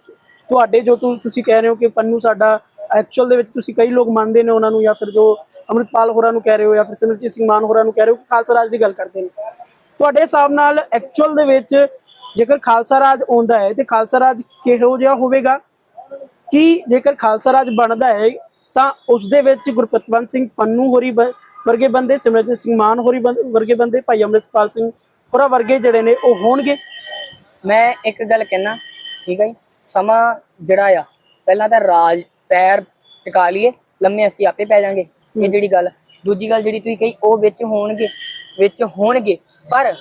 ਤੁਹਾਡੇ ਜੋ ਤੁ- ਤੁਸੀਂ ਕਹਿ ਰਹੇ ਹੋ ਕਿ ਪੰਨੂ ਸਾਡਾ ਐਕਚੁਅਲ ਦੇ ਵਿੱਚ ਤੁਸੀਂ ਕਈ ਲੋਕ ਮੰਨਦੇ ਨੇ ਉਹਨਾਂ ਨੂੰ ਜਾਂ ਫਿਰ ਜੋ ਅੰਮ੍ਰਿਤਪਾਲ ਹੋਰਾਂ ਨੂੰ ਕਹਿ ਰਹੇ ਹੋ ਜਾਂ ਫਿਰ ਸਿਮਰਜੀਤ ਸਿੰਘ ਮਾਨ ਹੋਰਾਂ ਨੂੰ ਕਹਿ ਰਹੇ ਹੋ ਖਾਲਸਾ ਰਾਜ ਦੀ ਗੱਲ ਕਰਦੇ ਨੇ। ਤੁਹਾਡੇ ਹਿਸਾਬ ਨਾਲ ਐਕਚੁਅਲ ਦੇ ਵਿੱਚ ਜੇਕਰ ਖਾਲਸਾ ਰਾਜ ਆਉਂਦਾ ਹੈ ਤੇ ਖਾਲਸਾ ਰਾਜ ਕਿਹੋ ਜਿਹਾ ਹੋਵੇਗਾ? ਕਿ ਜੇਕਰ ਖਾਲਸਾ ਰਾਜ ਬਣਦਾ ਹੈ, ਤਾਂ ਉਸ ਦੇ ਵਿੱਚ ਗੁਰਪਤਵੰਤ ਸਿੰਘ ਪੰਨੂ ਹੋਰੀ ਬ- ਵਰਗੇ ਬੰਦੇ ਸਿਮਰਜੀਤ ਸਿੰਘ ਮਾਨ ਹੋਰੀ ਵਰਗੇ ਬੰਦੇ ਭਾਈ ਅੰਮ੍ਰਿਤਪਾਲ ਸਿੰਘ ਹੋਰਾਂ ਵਰਗੇ ਜਿਹੜੇ ਨੇ ਉਹ ਹੋਣਗੇ। ਮੈਂ ਇੱਕ ਗੱਲ ਕਹਿਣਾ ਠੀਕ ਹੈ ਜੀ? ਸਮਾਂ ਜਿਹੜਾ ਆ ਪਹਿਲਾਂ ਤਾਂ ਰਾਜ ਪੈਰ ਟਿਕਾ ਲਈਏ ਲੰਮੇ ਅਸੀਂ ਆਪੇ ਪੈ ਜਾਾਂਗੇ ਇਹ ਜਿਹੜੀ ਗੱਲ। ਦੂਜੀ ਗੱਲ ਜਿਹੜੀ ਤੁਸੀਂ ਕਹੀ ਉਹ ਵਿੱਚ ਹੋਣਗੇ ਵਿੱਚ ਹੋਣਗੇ ਪਰ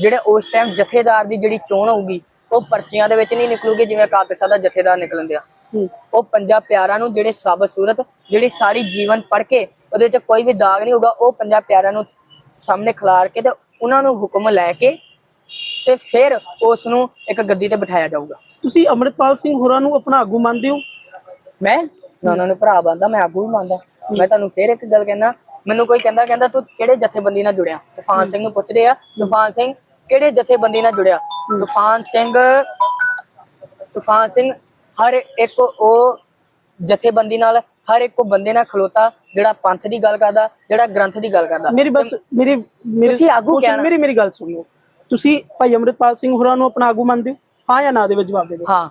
ਜਿਹੜੇ ਉਸ ਟਾਈਮ ਜਥੇਦਾਰ ਦੀ ਜਿਹੜੀ ਚੋਣ ਹੋਊਗੀ ਉਹ ਪਰਚੀਆਂ ਦੇ ਵਿੱਚ ਨਹੀਂ ਨਿਕਲੂਗੀ ਜਿਵੇਂ ਕਾਕਸਾ ਦਾ ਜਥੇਦਾਰ ਨਿਕਲਣ ਦਿਆ। ਉਹ ਪੰਜਾਂ ਪਿਆਰਾਂ ਨੂੰ ਜਿਹੜੇ ਸਬ ਸੂਰਤ ਜਿਹੜੀ ਸਾਰੀ ਜੀਵਨ ਪੜ ਕੇ ਉਹਦੇ ਚ ਕੋਈ ਵੀ ਦਾਗ ਨਹੀਂ ਹੋਊਗਾ ਉਹ ਪੰਜਾਂ ਪਿਆਰਾਂ ਨੂੰ ਸਾਹਮਣੇ ਖਿਲਾਰ ਕੇ ਤੇ ਉਹਨਾਂ ਨੂੰ ਹੁਕਮ ਲੈ ਕੇ ਤੇ ਫਿਰ ਉਸ ਨੂੰ ਇੱਕ ਗੱਦੀ ਤੇ ਬਿਠਾਇਆ ਜਾਊਗਾ। ਤੁਸੀਂ ਅੰਮ੍ਰਿਤਪਾਲ ਸਿੰਘ ਹੋਰਾਂ ਨੂੰ ਆਪਣਾ ਆਗੂ ਮੰਨਦੇ ਹੋ? ਮੈਂ? ਮੈਂ ਉਹਨਾਂ ਨੂੰ ਭਰਾ ਬੰਦਾ ਮੈਂ ਆਗੂ ਵੀ ਮੰਨਦਾ ਮੈਂ ਤੁਹਾਨੂੰ ਫਿਰ ਇੱਕ ਗੱਲ ਕਹਿਣਾ ਮੈਨੂੰ ਕੋਈ ਕਹਿੰਦਾ ਕਹਿੰਦਾ ਤੂੰ ਕਿਹੜੇ ਜਥੇਬੰਦੀ ਨਾਲ ਜੁੜਿਆ? ਤੂਫਾਨ ਸਿੰਘ ਨੂੰ ਪੁੱਛਦੇ ਆ ਤੂਫਾਨ ਸਿੰਘ ਕਿਹੜੇ ਜਥੇਬੰਦੀ ਨਾਲ ਜੁੜਿਆ? ਤੂਫਾਨ ਸਿੰਘ ਤੂਫਾਨ ਸਿੰਘ ਹਰ ਇੱਕ ਉਹ ਜਥੇਬੰਦੀ ਨਾਲ ਹਰ ਇੱਕ ਉਹ ਬੰਦੇ ਨਾਲ ਖਲੋਤਾ ਜਿਹੜਾ ਪੰਥ ਦੀ ਗੱਲ ਕਰਦਾ ਜਿਹੜਾ ਗ੍ਰੰਥ ਦੀ ਗੱਲ ਕਰਦਾ। ਮੇਰੀ ਬਸ ਮੇਰੀ ਮੇਰੀ ਤੁਸੀਂ ਆਗੂ ਕਹਿਣਾ। ਮੇਰੀ ਮੇਰੀ ਗੱਲ ਸੁਣੋ। ਤੁਸੀਂ ਭਾਈ ਅੰਮ੍ਰਿਤਪਾਲ ਸਿੰਘ ਹੋਰਾਂ ਨੂੰ ਆਪਣਾ ਆਗੂ ਮੰਨਦੇ ਹੋ? ਹਾਂ ਜਾਂ ਨਾ ਦੇ ਵਿੱਚ ਜਵਾਬ ਦੇ ਦਿਓ। ਹਾਂ।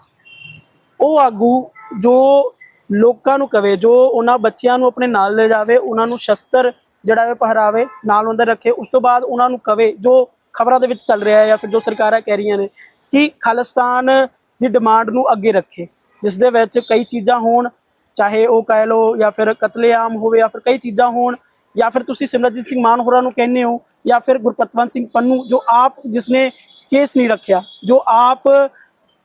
ਉਹ ਆਗੂ ਜੋ ਲੋਕਾਂ ਨੂੰ ਕਵੇ ਜੋ ਉਹਨਾਂ ਬੱਚਿਆਂ ਨੂੰ ਆਪਣੇ ਨਾਲ ਲੈ ਜਾਵੇ ਉਹਨਾਂ ਨੂੰ ਸ਼ਸਤਰ ਜਿਹੜਾ ਹੈ ਪਹਿਰਾਵੇ ਨਾਲ ਅੰਦਰ ਰੱਖੇ ਉਸ ਤੋਂ ਬਾਅਦ ਉਹਨਾਂ ਨੂੰ ਕਵੇ ਜੋ ਖਬਰਾਂ ਦੇ ਵਿੱਚ ਚੱਲ ਰਿਹਾ ਹੈ ਜਾਂ ਫਿਰ ਜੋ ਸਰਕਾਰਾਂ ਕਹਿ ਰਹੀਆਂ ਨੇ ਕਿ ਖਾਲਿਸਤਾਨ ਦੀ ਡਿਮਾਂਡ ਨੂੰ ਅੱਗੇ ਰੱਖੇ ਜਿਸ ਦੇ ਵਿੱਚ ਕਈ ਚੀਜ਼ਾਂ ਹੋਣ ਚਾਹੇ ਉਹ ਕਹਿ ਲੋ ਜਾਂ ਫਿਰ ਕਤਲੇਆਮ ਹੋਵੇ ਜਾਂ ਫਿਰ ਕਈ ਚੀਜ਼ਾਂ ਹੋਣ ਜਾਂ ਫਿਰ ਤੁਸੀਂ ਸਿਮਰਜੀਤ ਸਿੰਘ ਮਾਨ ਹੋਰਾਂ ਨੂੰ ਕਹਿੰਦੇ ਹੋ ਜਾਂ ਫਿਰ ਗੁਰਪਤਵੰਤ ਸਿੰਘ ਪੰਨੂ, ਜੋ ਆਪ ਜਿਸਨੇ ਕੇਸ ਨਹੀਂ ਰੱਖਿਆ, ਜੋ ਆਪ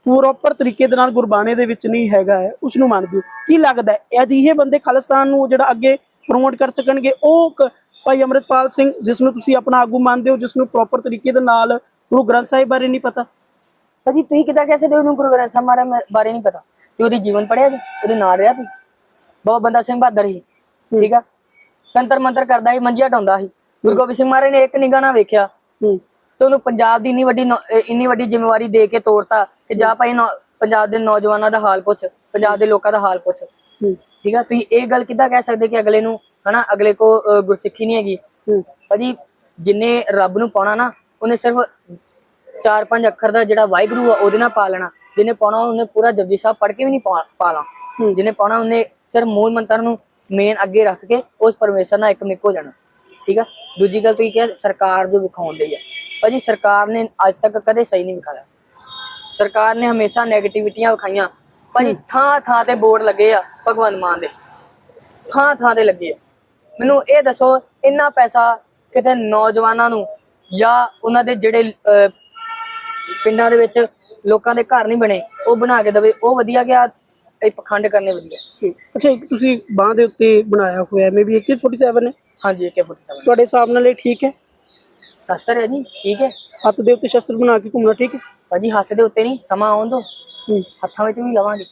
ਪ੍ਰੋਪਰ ਤਰੀਕੇ ਦੇ ਨਾਲ ਗੁਰਬਾਣੀ ਦੇ ਵਿੱਚ ਨਹੀਂ ਹੈਗਾ ਹੈ ਉਸ ਨੂੰ ਮੰਨਦੇ ਹੋ ਕੀ ਲੱਗਦਾ ਹੈ? ਅਜਿਹੇ ਬੰਦੇ ਖਾਲਿਸਤਾਨ ਨੂੰ ਜਿਹੜਾ ਅੱਗੇ ਪ੍ਰਮੋਟ ਕਰ ਸਕਣਗੇ? ਉਹ ਭਾਈ ਅੰਮ੍ਰਿਤਪਾਲ ਸਿੰਘ, ਜਿਸ ਨੂੰ ਤੁਸੀਂ ਆਪਣਾ ਆਗੂ ਮੰਨਦੇ ਹੋ, ਜਿਸ ਨੂੰ ਪ੍ਰੋਪਰ ਤਰੀਕੇ ਦੇ ਨਾਲ ਗੁਰੂ ਗ੍ਰੰਥ ਸਾਹਿਬ ਬਾਰੇ ਨਹੀਂ ਪਤਾ? ਭਾਜੀ, ਤੁਸੀਂ ਕਿਦਾਂ ਕਹਿ ਸਕਦੇ ਹੋ ਉਹਨੂੰ ਗੁਰੂ ਗ੍ਰੰਥ ਸਾਹਿਬ ਬਾਰੇ ਨਹੀਂ ਪਤਾ? ਤੇ ਉਹਦੀ ਜੀਵਨ ਪੜਿਆ ਜੀ? ਉਹਦੇ ਨਾਲ ਰਿਹਾ ਸੀ ਬਹੁਤ ਬੰਦਾ ਸਿੰਘ ਬਹਾਦਰ ਸੀ ਠੀਕ ਆ? ਤੰਤਰ ਮੰਤਰ ਕਰਦਾ ਸੀ ਮੰਜੀਆਂ ਢਾਉਂਦਾ ਸੀ। ਗੁਰੂ ਗੋਬਿੰਦ ਸਿੰਘ ਮਹਾਰਾਜ ਨੇ ਇੱਕ ਨਿਗਾਹ ਨਾਲ ਵੇਖਿਆ ਹੂੰ। ਤੇ ਉਹਨੂੰ ਪੰਜਾਬ ਦੀ ਇੰਨੀ ਵੱਡੀ ਇੰਨੀ ਵੱਡੀ ਜ਼ਿੰਮੇਵਾਰੀ ਦੇ ਕੇ ਤੋਰਤਾ ਕਿ ਜਾ ਭਾਈ ਪੰਜਾਬ ਦੇ ਨੌਜਵਾਨਾਂ ਦਾ ਹਾਲ ਪੁੱਛ ਪੰਜਾਬ ਦੇ ਲੋਕਾਂ ਦਾ ਹਾਲ ਪੁੱਛ। ਠੀਕ ਆ? ਤੁਸੀਂ ਇਹ ਗੱਲ ਕਿੱਦਾਂ ਕਹਿ ਸਕਦੇ ਕਿ ਅਗਲੇ ਨੂੰ ਹਨਾ ਅਗਲੇ ਕੋ ਗੁਰਸਿੱਖੀ ਨਹੀਂ ਹੈਗੀ? ਭਾਜੀ ਜਿੰਨੇ ਰੱਬ ਨੂੰ ਪਾਉਣਾ ਨਾ ਉਹਨੇ ਸਿਰਫ ਚਾਰ ਪੰਜ ਅੱਖਰ ਦਾ ਜਿਹੜਾ ਵਾਹਿਗੁਰੂ ਆ ਉਹਦੇ ਨਾਲ ਪਾ ਲੈਣਾ। ਜਿਹਨੇ ਪਾਉਣਾ ਉਹਨੇ ਪੂਰਾ ਜਪਜੀ ਸਾਹਿਬ ਪੜ੍ਹ ਕੇ ਵੀ ਨਹੀਂ ਪਾ- ਹੂੰ। ਜਿਹਨੇ ਪਾਉਣਾ ਉਹਨੇ ਸਿਰਫ ਮੂਲ ਮੰਤਰ ਨੂੰ ਮੇਨ ਅੱਗੇ ਰੱਖ ਕੇ ਉਸ ਪਰਮੇਸ਼ਰ ਨਾਲ ਇੱਕ ਮਿੱਕ ਹੋ ਜਾਣਾ। ਠੀਕ ਆ? ਦੂਜੀ ਗੱਲ ਤੁਸੀਂ ਕਿਹਾ ਸਰਕਾਰ ਜੋ ਵਿਖਾਉਂਦੀ ਆ। ਭਾਜੀ ਸਰਕਾਰ ਨੇ ਅੱਜ ਤੱਕ ਕਦੇ ਸਹੀ ਨਹੀਂ ਵਿਖਾਇਆ। ਸਰਕਾਰ ਨੇ ਹਮੇਸ਼ਾ ਨੈਗੇਟਿਵਿਟੀਆਂ ਵਿਖਾਈਆਂ। ਭਾਜੀ ਥਾਂ ਥਾਂ ਤੇ ਬੋਰਡ ਲੱਗੇ ਆ ਭਗਵੰਤ ਮਾਨ ਦੇ। ਥਾਂ ਥਾਂ ਤੇ ਲੱਗੇ ਆ। ਮੈਨੂੰ ਇਹ ਦੱਸੋ ਇੰਨਾ ਪੈਸਾ ਕਿਤੇ ਨੌਜਵਾਨਾਂ ਨੂੰ ਜਾਂ ਉਹਨਾਂ ਦੇ ਜਿਹੜੇ ਪਿੰਡਾਂ ਦੇ ਵਿੱਚ ਲੋਕਾਂ ਦੇ ਘਰ ਨਹੀਂ ਬਣੇ ਉਹ ਬਣਾ ਕੇ ਦਵੇ ਉਹ ਵਧੀਆ ਗਿਆ ਇਹ ਪਖੰਡ ਕਰਨੇ ਵਧੀਆ। ਹੂੰ। ਅੱਛਾ ਇੱਕ ਤੁਸੀਂ ਬਾਹ ਦੇ ਉੱਤੇ ਬਣਾਇਆ ਹੋਇਆ ਹੈ ਮੇਬੀ 47 ਹੈ? ਹਾਂਜੀ AK 47 ਤੁਹਾਡੇ ਹਿਸਾਬ ਨਾਲ ਇਹ ਠੀਕ ਹੈ? ਸ਼ਸਤਰ ਹੈ ਜੀ ਠੀਕ ਹੈ। ਹੱਥ ਦੇ ਉੱਤੇ ਸ਼ਸਤਰ ਬਣਾ ਕੇ ਘੁੰਮਣਾ ਠੀਕ ਹੈ? ਭਾਜੀ ਹੱਥ ਦੇ ਉੱਤੇ ਨਹੀਂ ਸਮਾਂ ਆਉਣ ਦੋ ਹੂੰ। ਹੱਥਾਂ ਵਿੱਚ ਵੀ ਲਵਾਂਗੇ।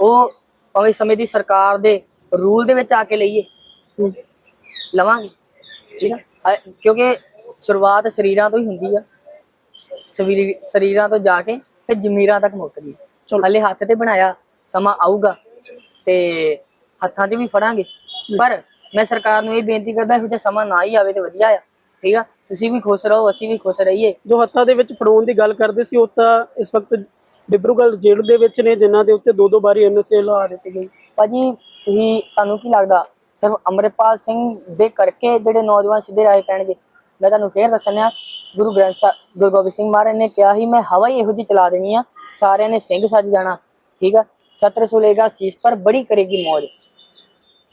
ਉਹ ਭਾਵੇਂ ਸਮੇਂ ਦੀ ਸਰਕਾਰ ਦੇ ਰੂਲ ਦੇ ਵਿੱਚ ਆ ਕੇ ਲਈਏ। ਹੂੰ। ਲਵਾਂਗੇ। ਠੀਕ ਹੈ। ਕਿਉਂਕਿ ਸ਼ੁਰੂਆਤ ਸਰੀਰਾਂ ਤੋਂ ਹੀ ਹੁੰਦੀ ਆ। ਸਰੀਰ ਸਰੀਰਾਂ ਤੋਂ ਜਾ ਕੇ ਫਿਰ ਜ਼ਮੀਰਾਂ ਤੱਕ ਮੁੱਕਦੀ ਚਲੋ। ਹਲੇ ਹੱਥ ਤੇ ਬਣਾਇਆ ਸਮਾਂ ਆਊਗਾ ਤੇ ਹੱਥਾਂ 'ਚ ਵੀ ਫੜਾਂਗੇ। ਪਰ ਮੈਂ ਸਰਕਾਰ ਨੂੰ ਇਹ ਬੇਨਤੀ ਕਰਦਾ ਇਹੋ ਜਿਹਾ ਸਮਾਂ ਨਾ ਹੀ ਆਵੇ ਤੇ ਵਧੀਆ ਆ। ਠੀਕ ਆ? ਤੁਸੀਂ ਵੀ ਖੁਸ਼ ਰਹੋ ਅਸੀਂ ਵੀ ਖੁਸ਼ ਰਹੀਏ। ਜੋ ਹੱਥਾਂ ਦੇ ਵਿੱਚ ਫੜਾਉਣ ਦੀ ਗੱਲ ਕਰਦੇ ਸੀ ਉਹ ਤਾਂ ਇਸ ਵਕਤ ਡਿਬਰੂਗੜ੍ਹ ਜੇਲ੍ਹ ਦੇ ਵਿੱਚ ਨੇ ਜਿਨ੍ਹਾਂ ਦੇ ਉੱਤੇ ਦੋ ਦੋ ਵਾਰੀ ਐਨਐਸਏ ਲਾ ਦਿੱਤੀ ਗਈ। ਭਾਜੀ ਤੁਸੀਂ ਤੁਹਾਨੂੰ ਕੀ ਲੱਗਦਾ? ਸਿਰਫ ਅਮਰਪਾਲ ਸਿੰਘ ਦੇ ਕਰਕੇ ਜਿਹੜੇ ਨੌਜਵਾਨ ਸਿੱਧੇ ਰਾਹ ਪੈਣਗੇ? ਮੈਂ ਤੁਹਾਨੂੰ ਫੇਰ ਦੱਸਣਿਆ ਗੁਰੂ ਗ੍ਰੰਥ ਸਾਹਿਬ ਗੁਰੂ ਗੋਬਿੰਦ ਸਿੰਘ ਮਹਾਰਾਜ ਨੇ ਕਿਹਾ ਸੀ ਮੈਂ ਹਵਾ ਹੀ ਇਹੋ ਜਿਹੀ ਚਲਾ ਦੇਣੀ ਆ। ਸਾਰਿਆਂ ਨੇ ਸਿੰਘ ਸੱਜ ਜਾਣਾ ਠੀਕ ਆ ਛਤਰ ਸੁਲੇਗਾ ਸੀਸ ਪਰ ਬੜੀ ਕਰੇਗੀ ਮੌਜ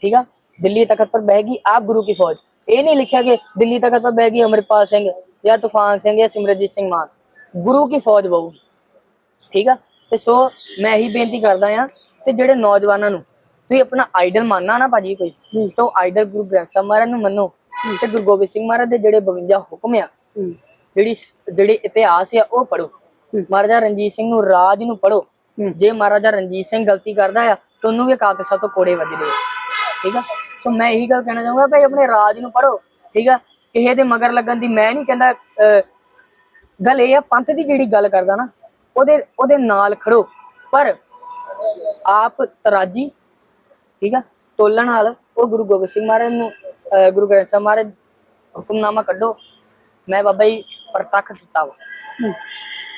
ठीक है दिल्ली तखत पर बहेगी आप गुरु की फौज ये नहीं लिखा कि दिल्ली तखत पर बहेगी अमरपाल सिंह या तूफान सिंह या सिमरजीत ਸਿੰਘ ਮਾਨ ਗੁਰੂ ਕੀ ਫੌਜ ਬਹੂਗੀ ਠੀਕ ਆ ਤੇ ਸੋ ਮੈਂ ਇਹੀ ਬੇਨਤੀ ਕਰਦਾ ਆ ਤੇ ਜਿਹੜੇ ਨੌਜਵਾਨਾਂ ਨੂੰ ਤੁਸੀਂ ਆਪਣਾ ਆਈਡਲ ਮੰਨਣਾ ਨਾ ਭਾਜੀ ਕੋਈ ਹੂੰ। ਤਾਂ ਆਈਡਲ ਗੁਰੂ ਗ੍ਰੰਥ ਸਾਹਿਬ ਮਹਾਰਾਜ ਨੂੰ ਮੰਨੋ ਤੇ ਗੁਰੂ ਗੋਬਿੰਦ ਸਿੰਘ ਮਹਾਰਾਜ ਦੇ ਜਿਹੜੇ 52 ਹੁਕਮ ਆ ਹੂੰ ਜਿਹੜੀ ਸ- ਜਿਹੜੇ ਇਤਿਹਾਸ ਆ ਉਹ ਪੜੋ ਹੂੰ। ਮਹਾਰਾਜਾ ਰਣਜੀਤ ਸਿੰਘ ਨੂੰ ਰਾਜ ਨੂੰ ਪੜੋ। ਜੇ ਮਹਾਰਾਜਾ ਰਣਜੀਤ ਸਿੰਘ ਗਲਤੀ ਕਰਦਾ ਆ ਤਾਂ ਉਹਨੂੰ ਵੀ ਤਖਤ ਸਾਹਿਬ ਤੋਂ ਕੋੜੇ ਵੱਜਦੇ ਆ। ਠੀਕ ਆ? ਸੋ ਮੈਂ ਇਹੀ ਗੱਲ ਕਹਿਣਾ ਚਾਹੂੰਗਾ ਭਾਈ ਆਪਣੇ ਰਾਜ ਨੂੰ ਪੜੋ ਠੀਕ ਆ? ਕਿਸੇ ਦੇ ਮਗਰ ਲੱਗਣ ਦੀ ਮੈਂ ਨਹੀਂ ਕਹਿੰਦਾ ਗੱਲ ਇਹ ਆ ਪੰਥ ਦੀ ਜਿਹੜੀ ਗੱਲ ਕਰਦਾ ਨਾ ਉਹਦੇ ਉਹਦੇ ਨਾਲ ਖੜੋ। ਪਰ ਆਪ ਤਰਾਜੀ ਠੀਕ ਆ? ਤੋਲਣ ਨਾਲ ਉਹ ਗੁਰੂ ਗੋਬਿੰਦ ਸਿੰਘ ਮਹਾਰਾਜ ਨੂੰ ਗੁਰੂ ਗ੍ਰੰਥ ਸਾਹਿਬ ਮਹਾਰਾਜ ਹੁਕਮਨਾਮਾ ਕੱਢੋ। ਮੈਂ ਬਾਬਾ ਜੀ ਪ੍ਰਤੱਖ ਕੀਤਾ ਵਾ।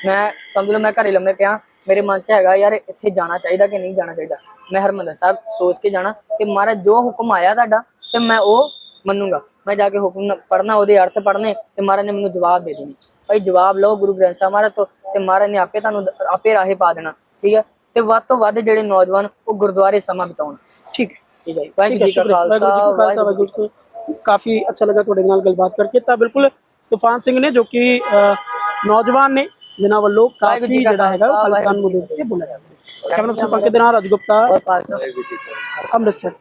ਮੈਂ ਸਮਝ ਲਓ ਮੈਂ ਘਰੇ ਲੰਮੇ ਪਿਆ ਮੇਰੇ ਮਨ 'ਚ ਹੈਗਾ ਯਾਰ ਇੱਥੇ ਜਾਣਾ ਚਾਹੀਦਾ ਕਿ ਨਹੀਂ ਜਾਣਾ ਚਾਹੀਦਾ। ਮੈਂ ਹਰਮੰਦਰ ਸਾਹਿਬ ਸੋਚ ਕੇ ਜਾਣਾ ਕਿ ਮਹਾਰਾਜ ਜੋ ਹੁਕਮ ਆਇਆ ਤੁਹਾਡਾ ਤੇ ਮੈਂ ਉਹ ਮੰਨੂਗਾ। ਮੈਂ ਜਾ ਕੇ ਹੁਕਮ ਪੜਨਾ ਉਹਦੇ ਅਰਥ ਪੜਨੇ ਤੇ ਮਹਾਰਾਜ ਨੇ ਮੈਨੂੰ ਜਵਾਬ ਦੇ ਦੇਣੀ। ਭਾਈ ਜਵਾਬ ਲਓ ਗੁਰੂ ਗ੍ਰੰਥ ਸਾਹਿਬ ਮਹਾਰਾਜ ਤੋਂ ਤੇ ਮਹਾਰਾਜ ਨੇ ਆਪੇ ਤੁਹਾਨੂੰ ਆਪੇ ਰਾਹੇ ਪਾ ਦੇਣਾ ਠੀਕ ਹੈ? ਤੇ ਵੱਧ ਤੋਂ ਵੱਧ ਜਿਹੜੇ ਨੌਜਵਾਨ ਉਹ ਗੁਰਦੁਆਰੇ ਸਮਾਂ ਬਿਤਾਉਣ। ਠੀਕ ਹੈ। ਠੀਕ ਹੈ ਵਾਹਿਗੁਰੂ ਜੀ ਕਾ ਖਾਲਸਾ ਵਾਹਿਗੁਰੂ। ਕਾਫੀ ਅੱਛਾ ਲੱਗਾ ਤੁਹਾਡੇ ਨਾਲ ਗੱਲਬਾਤ ਕਰਕੇ। ਤਾਂ ਬਿਲਕੁਲ ਤੂਫਾਨ ਸਿੰਘ ਨੇ ਜੋ ਕਿ ਨੌਜਵਾਨ ਨੇ ਜਿਨ੍ਹਾਂ ਵੱਲੋਂ ਕਾਫੀ ਜਿਹੜਾ ਹੈਗਾ ਖਾਲਿਸਤਾਨ ਮੁੱਦੇ ਤੇ ਬੋਲਿਆ ਜਾਂਦਾ ਹੈ। ਕੈਮਰਾ ਪਰਸਨ ਪੰਕਜ ਦੇ ਨਾਲ ਰਾਜਗੁਪਤਾ ਵਾਹਿਗੁਰੂ ਜੀ ਕਾ ਖਾਲਸਾ। ਅੰਮ੍ਰਿਤਸਰ।